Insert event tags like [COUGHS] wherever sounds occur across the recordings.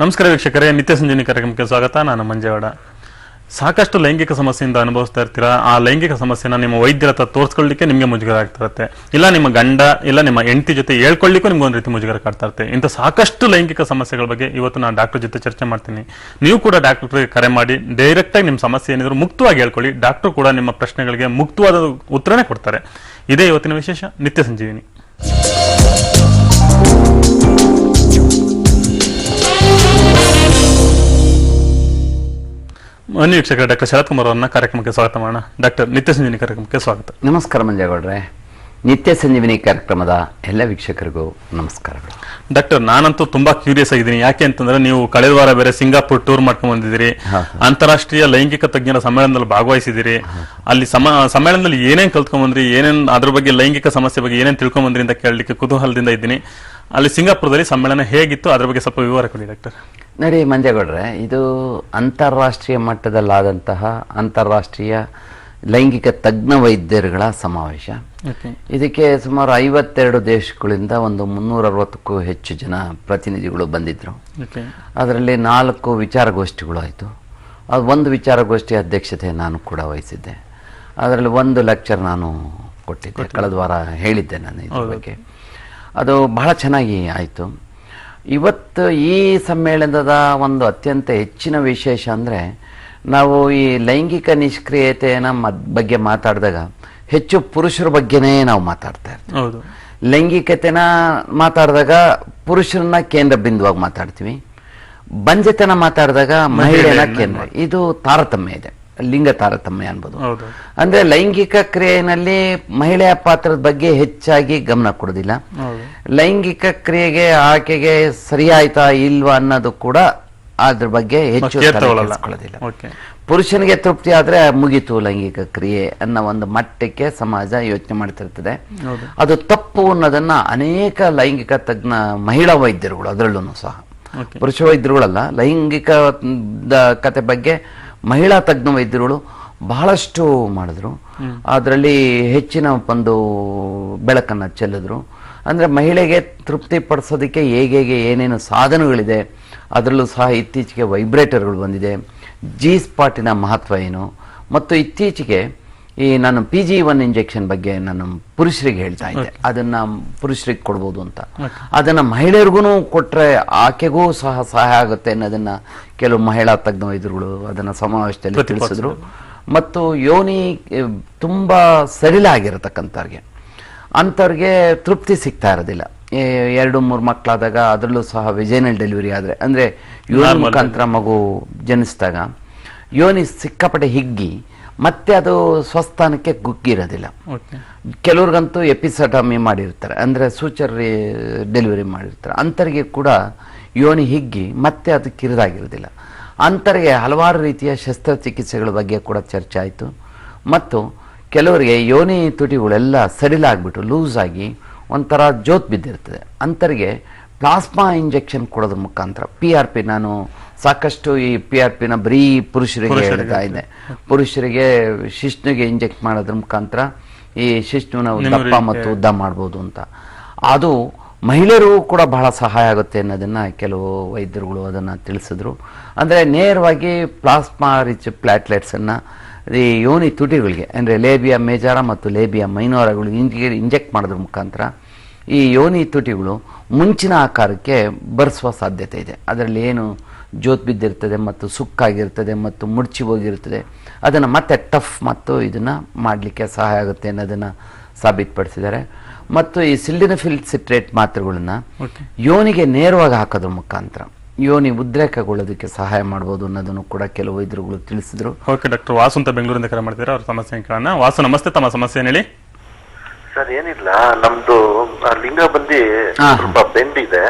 ನಮಸ್ಕಾರ ವೀಕ್ಷಕರೇ, ನಿತ್ಯ ಸಂಜೀವಿನಿ ಕಾರ್ಯಕ್ರಮಕ್ಕೆ ಸ್ವಾಗತ. ನಾನು ಮಂಜೇವಾಡ. ಸಾಕಷ್ಟು ಲೈಂಗಿಕ ಸಮಸ್ಯೆಯಿಂದ ಅನುಭವಿಸ್ತಾ ಇರ್ತೀರಾ? ಆ ಲೈಂಗಿಕ ಸಮಸ್ಯೆನ ನಿಮ್ಮ ವೈದ್ಯರ ಹತ್ರ ತೋರಿಸ್ಕೊಳ್ಳಿಕ್ಕೆ ನಿಮಗೆ ಮುಜುಗರ ಆಗ್ತಾ ಇರುತ್ತೆ ಇಲ್ಲ ನಿಮ್ಮ ಗಂಡ, ಇಲ್ಲ ನಿಮ್ಮ ಹೆಂಡತಿ ಜೊತೆ ಹೇಳ್ಕೊಳ್ಳಿಕ್ಕೂ ನಿಮ್ಗೆ ಒಂದು ರೀತಿ ಮುಜುಗರ ಕಾಡ್ತಾ ಇರುತ್ತೆ ಇಂಥ ಸಾಕಷ್ಟು ಲೈಂಗಿಕ ಸಮಸ್ಯೆಗಳ ಬಗ್ಗೆ ಇವತ್ತು ನಾನು ಡಾಕ್ಟರ್ ಜೊತೆ ಚರ್ಚೆ ಮಾಡ್ತೀನಿ. ನೀವು ಕೂಡ ಡಾಕ್ಟರ್ಗೆ ಕರೆ ಮಾಡಿ ಡೈರೆಕ್ಟ್ ಆಗಿ ನಿಮ್ಮ ಸಮಸ್ಯೆ ಏನಿದ್ರು ಮುಕ್ತವಾಗಿ ಹೇಳ್ಕೊಳ್ಳಿ. ಡಾಕ್ಟರ್ ಕೂಡ ನಿಮ್ಮ ಪ್ರಶ್ನೆಗಳಿಗೆ ಮುಕ್ತವಾದ ಉತ್ತರನೇ ಕೊಡ್ತಾರೆ. ಇದೇ ಇವತ್ತಿನ ವಿಶೇಷ. ನಿತ್ಯ ಸಂಜೀವಿನಿ. ಬನ್ನಿ ವೀಕ್ಷಕರ ಡಾಕ್ಟರ್ ಶರತ್ ಕುಮಾರ್ ಅವರನ್ನ ಕಾರ್ಯಕ್ರಮಕ್ಕೆ ಸ್ವಾಗತ ಮಾಡೋಣ. ಡಾಕ್ಟರ್ ನಿತ್ಯ ಸಂಜೀವಿನಿ ಕಾರ್ಯಕ್ರಮಕ್ಕೆ ಸ್ವಾಗತ. ನಮಸ್ಕಾರ ಮಂಜೇಗೌಡ್ರೆ. ನಿತ್ಯ ಸಂಜೀವಿನಿ ಕಾರ್ಯಕ್ರಮದ ಎಲ್ಲ ವೀಕ್ಷಕರಿಗೂ ನಮಸ್ಕಾರಗಳು. ಡಾಕ್ಟರ್ ನಾನಂತೂ ತುಂಬಾ ಕ್ಯೂರಿಯಸ್ ಆಗಿದ್ದೀನಿ. ಯಾಕೆ ಅಂತಂದ್ರೆ ನೀವು ಕಳೆದ ವಾರ ಬೇರೆ ಸಿಂಗಾಪುರ್ ಟೂರ್ ಮಾಡ್ಕೊಂಡು ಬಂದಿದ್ದೀರಿ. ಅಂತಾರಾಷ್ಟ್ರೀಯ ಲೈಂಗಿಕ ತಜ್ಞರ ಸಮ್ಮೇಳನದಲ್ಲಿ ಭಾಗವಹಿಸಿದಿರಿ ಅಲ್ಲಿ ಸಮ ಸಮ್ಮೇಳನದಲ್ಲಿ ಏನೇನ್ ಕಲ್ತ್ಕೊಂಡ್ ಬಂದ್ರಿ ಏನೇನ್ ಅದ್ರ ಬಗ್ಗೆ ಲೈಂಗಿಕ ಸಮಸ್ಯೆ ಬಗ್ಗೆ ಏನೇನ್ ತಿಳ್ಕೊಂಡ್ ಬಂದ್ರಿ ಅಂತ ಕೇಳಲಿಕ್ಕೆ ಕುತೂಹಲದಿಂದ ಇದ್ದೀನಿ. ಅಲ್ಲಿ ಸಿಂಗಾಪುರದಲ್ಲಿ ಸಮ್ಮೇಳನ ಹೇಗಿತ್ತು ಅದ್ರ ಬಗ್ಗೆ ಸ್ವಲ್ಪ ವಿವರ ಕೊಡಿ ಡಾಕ್ಟರ್. ನೋಡಿ ಮಂಜೇಗೌಡ್ರೆ ಇದು ಅಂತಾರಾಷ್ಟ್ರೀಯ ಮಟ್ಟದಲ್ಲಾದಂತಹ ಅಂತಾರಾಷ್ಟ್ರೀಯ ಲೈಂಗಿಕ ತಜ್ಞ ವೈದ್ಯರುಗಳ ಸಮಾವೇಶ. ಇದಕ್ಕೆ ಸುಮಾರು ಐವತ್ತೆರಡು ದೇಶಗಳಿಂದ ಒಂದು ಮುನ್ನೂರ ಅರವತ್ತಕ್ಕೂ ಹೆಚ್ಚು ಜನ ಪ್ರತಿನಿಧಿಗಳು ಬಂದಿದ್ದರು ಅದರಲ್ಲಿ ನಾಲ್ಕು ವಿಚಾರಗೋಷ್ಠಿಗಳು ಆಯಿತು. ಅದು ಒಂದು ವಿಚಾರಗೋಷ್ಠಿ ಅಧ್ಯಕ್ಷತೆ ನಾನು ಕೂಡ ವಹಿಸಿದ್ದೆ. ಅದರಲ್ಲಿ ಒಂದು ಲೆಕ್ಚರ್ ನಾನು ಕೊಟ್ಟಿದ್ದೆ. ಕಳೆದ ವಾರ ಹೇಳಿದ್ದೆ ನಾನು ಇದ್ರ ಬಗ್ಗೆ. ಅದು ಬಹಳ ಚೆನ್ನಾಗಿ ಆಯಿತು. ಇವತ್ತು ಈ ಸಮ್ಮೇಳನದ ಒಂದು ಅತ್ಯಂತ ಹೆಚ್ಚಿನ ವಿಶೇಷ ಅಂದರೆ ನಾವು ಈ ಲೈಂಗಿಕ ನಿಷ್ಕ್ರಿಯತೆಯ ಮದ್ ಬಗ್ಗೆ ಮಾತಾಡಿದಾಗ ಹೆಚ್ಚು ಪುರುಷರ ಬಗ್ಗೆನೇ ನಾವು ಮಾತಾಡ್ತಾ ಇರ್ತೀವಿ. ಹೌದು. ಲೈಂಗಿಕತೆನ ಮಾತಾಡಿದಾಗ ಪುರುಷರನ್ನ ಕೇಂದ್ರ ಬಿಂದುವಾಗಿ ಮಾತಾಡ್ತೀವಿ. ಬಂಜೆತನ ಮಾತಾಡಿದಾಗ ಮಹಿಳೆಯನ್ನ ಕೇಂದ್ರ ಇದು ತಾರತಮ್ಯ ಇದೆ. ಲಿಂಗ ತಾರತಮ್ಯ ಅನ್ಬೋದು. ಅಂದ್ರೆ ಲೈಂಗಿಕ ಕ್ರಿಯೆನಲ್ಲಿ ಮಹಿಳೆಯ ಪಾತ್ರದ ಬಗ್ಗೆ ಹೆಚ್ಚಾಗಿ ಗಮನ ಕೊಡೋದಿಲ್ಲ. ಲೈಂಗಿಕ ಕ್ರಿಯೆಗೆ ಆಕೆಗೆ ಸರಿಯಾಯ್ತಾ ಇಲ್ವಾ ಅನ್ನೋದು ಕೂಡ ಅದ್ರ ಬಗ್ಗೆ ಹೆಚ್ಚು ಪುರುಷನಿಗೆ ತೃಪ್ತಿ ಆದ್ರೆ ಮುಗೀತು ಲೈಂಗಿಕ ಕ್ರಿಯೆ ಅನ್ನೋ ಒಂದು ಮಟ್ಟಕ್ಕೆ ಸಮಾಜ ಯೋಚನೆ ಮಾಡ್ತಿರ್ತದೆ. ಅದು ತಪ್ಪು ಅನ್ನೋದನ್ನ ಅನೇಕ ಲೈಂಗಿಕ ತಜ್ಞ ಮಹಿಳಾ ವೈದ್ಯರುಗಳು ಅದರಲ್ಲೂ ಸಹ. ಪುರುಷ ವೈದ್ಯರುಗಳಲ್ಲ ಲೈಂಗಿಕ ಕತೆ ಬಗ್ಗೆ ಮಹಿಳಾ ತಜ್ಞ ವೈದ್ಯರುಗಳು ಬಹಳಷ್ಟು ಮಾಡಿದ್ರು. ಅದರಲ್ಲಿ ಹೆಚ್ಚಿನ ಒಂದು ಬೆಳಕನ್ನು ಚೆಲ್ಲಿದ್ರು. ಅಂದರೆ ಮಹಿಳೆಗೆ ತೃಪ್ತಿ ಪಡಿಸೋದಕ್ಕೆ ಹೇಗೆ ಹೇಗೆ ಏನೇನು ಸಾಧನಗಳಿದೆ ಅದರಲ್ಲೂ ಸಹ ಇತ್ತೀಚೆಗೆ ವೈಬ್ರೇಟರ್ಗಳು ಬಂದಿದೆ. ಜಿ ಸ್ಪಾಟಿನ ಮಹತ್ವ ಏನು? ಮತ್ತು ಇತ್ತೀಚೆಗೆ ಈ ನಾನು ಪಿ ಜಿ ಒನ್ ಇಂಜೆಕ್ಷನ್ ಬಗ್ಗೆ ನಾನು ಪುರುಷರಿಗೆ ಹೇಳ್ತಾ ಇದ್ದೆ. ಅದನ್ನ ಪುರುಷರಿಗೆ ಕೊಡ್ಬೋದು ಅಂತ. ಅದನ್ನ ಮಹಿಳೆಯರಿಗೂ ಕೊಟ್ರೆ ಆಕೆಗೂ ಸಹ ಸಹಾಯ ಆಗುತ್ತೆ ಅನ್ನೋದನ್ನ ಕೆಲವು ಮಹಿಳಾ ತಜ್ಞ ವೈದ್ಯರುಗಳು ಅದನ್ನ ಸಮಾವೇಶದಲ್ಲಿ ತಿಳಿಸಿದ್ರು. ಮತ್ತು ಯೋನಿ ತುಂಬಾ ಸಡಿಲ ಆಗಿರತಕ್ಕಂಥವ್ರಿಗೆ ಅಂಥವ್ರಿಗೆ ತೃಪ್ತಿ ಸಿಗ್ತಾ ಇರೋದಿಲ್ಲ. ಎರಡು ಮೂರು ಮಕ್ಕಳಾದಾಗ ಅದರಲ್ಲೂ ಸಹ ವಿಜಯನಲ್ ಡೆಲಿವರಿ ಆದರೆ ಅಂದರೆ ಯೋನಿ ಮುಖಾಂತರ ಮಗು ಜನಿಸಿದಾಗ ಯೋನಿ ಸಿಕ್ಕಾಪಟ್ಟೆ ಹಿಗ್ಗಿ ಮತ್ತೆ ಅದು ಸ್ವಸ್ಥಾನಕ್ಕೆ ಗುಗ್ಗಿರೋದಿಲ್ಲ. ಕೆಲವ್ರಿಗಂತೂ ಎಪಿಸಟಮಿ ಮಾಡಿರ್ತಾರೆ ಅಂದರೆ ಸೂಚರ್ ಡೆಲಿವರಿ ಮಾಡಿರ್ತಾರೆ. ಅಂಥರಿಗೆ ಕೂಡ ಯೋನಿ ಹಿಗ್ಗಿ ಮತ್ತೆ ಅದು ಕಿರಿದಾಗಿರೋದಿಲ್ಲ ಅಂಥರಿಗೆ ಹಲವಾರು ರೀತಿಯ ಶಸ್ತ್ರಚಿಕಿತ್ಸೆಗಳ ಬಗ್ಗೆ ಕೂಡ ಚರ್ಚೆ ಆಯಿತು. ಮತ್ತು ಕೆಲವರಿಗೆ ಯೋನಿ ತುಟಿಗಳೆಲ್ಲ ಸಡಿಲಾಗ್ಬಿಟ್ಟು ಲೂಸ್ ಆಗಿ ಒಂಥರ ಜೋತ್ ಬಿದ್ದಿರ್ತದೆ. ಅಂಥರಿಗೆ ಪ್ಲಾಸ್ಮಾ ಇಂಜೆಕ್ಷನ್ ಕೊಡೋದ್ರ ಮುಖಾಂತರ ಪಿ ಆರ್ ಪಿ ನಾನು ಸಾಕಷ್ಟು ಈ ಪಿ ಆರ್ ಪಿನ ಬರೀ ಪುರುಷರಿಗೆ ಹೇಳ್ತಾ ಇದೆ ಪುರುಷರಿಗೆ ಶಿಷ್ಣುಗೆ ಇಂಜೆಕ್ಟ್ ಮಾಡೋದ್ರ ಮುಖಾಂತರ ಈ ಶಿಷ್ಣುನ ದಪ್ಪ ಮತ್ತು ಉದ್ದ ಮಾಡ್ಬೋದು ಅಂತ. ಅದು ಮಹಿಳೆಯರು ಕೂಡ ಬಹಳ ಸಹಾಯ ಆಗುತ್ತೆ ಅನ್ನೋದನ್ನ ಕೆಲವು ವೈದ್ಯರುಗಳು ಅದನ್ನ ತಿಳಿಸಿದ್ರು. ಅಂದ್ರೆ ನೇರವಾಗಿ ಪ್ಲಾಸ್ಮಾ ರಿಚ್ ಪ್ಲಾಟ್ಲೆಟ್ಸ್ ಅನ್ನ ಈ ಯೋನಿ ತುಟಿಗಳಿಗೆ ಅಂದ್ರೆ ಲೇಬಿಯಾ ಮೇಜಾರ ಮತ್ತು ಲೇಬಿಯಾ ಮೈನೋರಗಳು ಇಂಜೆಕ್ಟ್ ಮಾಡೋದ್ರ ಮುಖಾಂತರ ಈ ಯೋನಿ ತುಟಿಗಳು ಮುಂಚಿನ ಆಕಾರಕ್ಕೆ ಬರೆಸುವ ಸಾಧ್ಯತೆ ಇದೆ. ಅದರಲ್ಲಿ ಏನು ಜೋತ್ ಬಿದ್ದಿರ್ತದೆ ಮತ್ತು ಸುಕ್ಕಾಗಿರ್ತದೆ ಮತ್ತು ಮುಡ್ಚಿ ಹೋಗಿರ್ತದೆ. ಅದನ್ನು ಮತ್ತೆ ಟಫ್ ಮತ್ತು ಇದನ್ನು ಮಾಡಲಿಕ್ಕೆ ಸಹಾಯ ಆಗುತ್ತೆ ಅನ್ನೋದನ್ನು ಸಾಬೀತುಪಡಿಸಿದ್ದಾರೆ. ಮತ್ತು ಈ ಸಿಲ್ಡಿನಫಿಲ್ ಸಿಟ್ರೇಟ್ ಮಾತ್ರೆಗಳನ್ನು ಯೋನಿಗೆ ನೇರವಾಗಿ ಹಾಕೋದ್ರ ಮುಖಾಂತರ ಯೋನಿ ಉದ್ರೇಕಗೊಳ್ಳೋದಕ್ಕೆ ಸಹಾಯ ಮಾಡ್ಬೋದು ಅನ್ನೋದನ್ನು ಕೂಡ ಕೆಲವು ವೈದ್ಯರುಗಳು ತಿಳಿಸಿದ್ರು. ಓಕೆ ಡಾಕ್ಟರ್ ವಾಸು ಅಂತ ಬೆಂಗಳೂರಿಂದ ಕರೆ ಮಾಡ್ತೀರಾ ಅವ್ರ ಸಮಸ್ಯೆ ಕೇಳೋಣ. ವಾಸು ನಮಸ್ತೆ ತಮ್ಮ ಸಮಸ್ಯೆ ಏನ್ ಹೇಳಿ. ಸರ್ ಏನಿಲ್ಲ ನಮ್ದು ಲಿಂಗ ಬಂದಿ ಸ್ವಲ್ಪ ಬೆಂಡ್ ಇದೆ.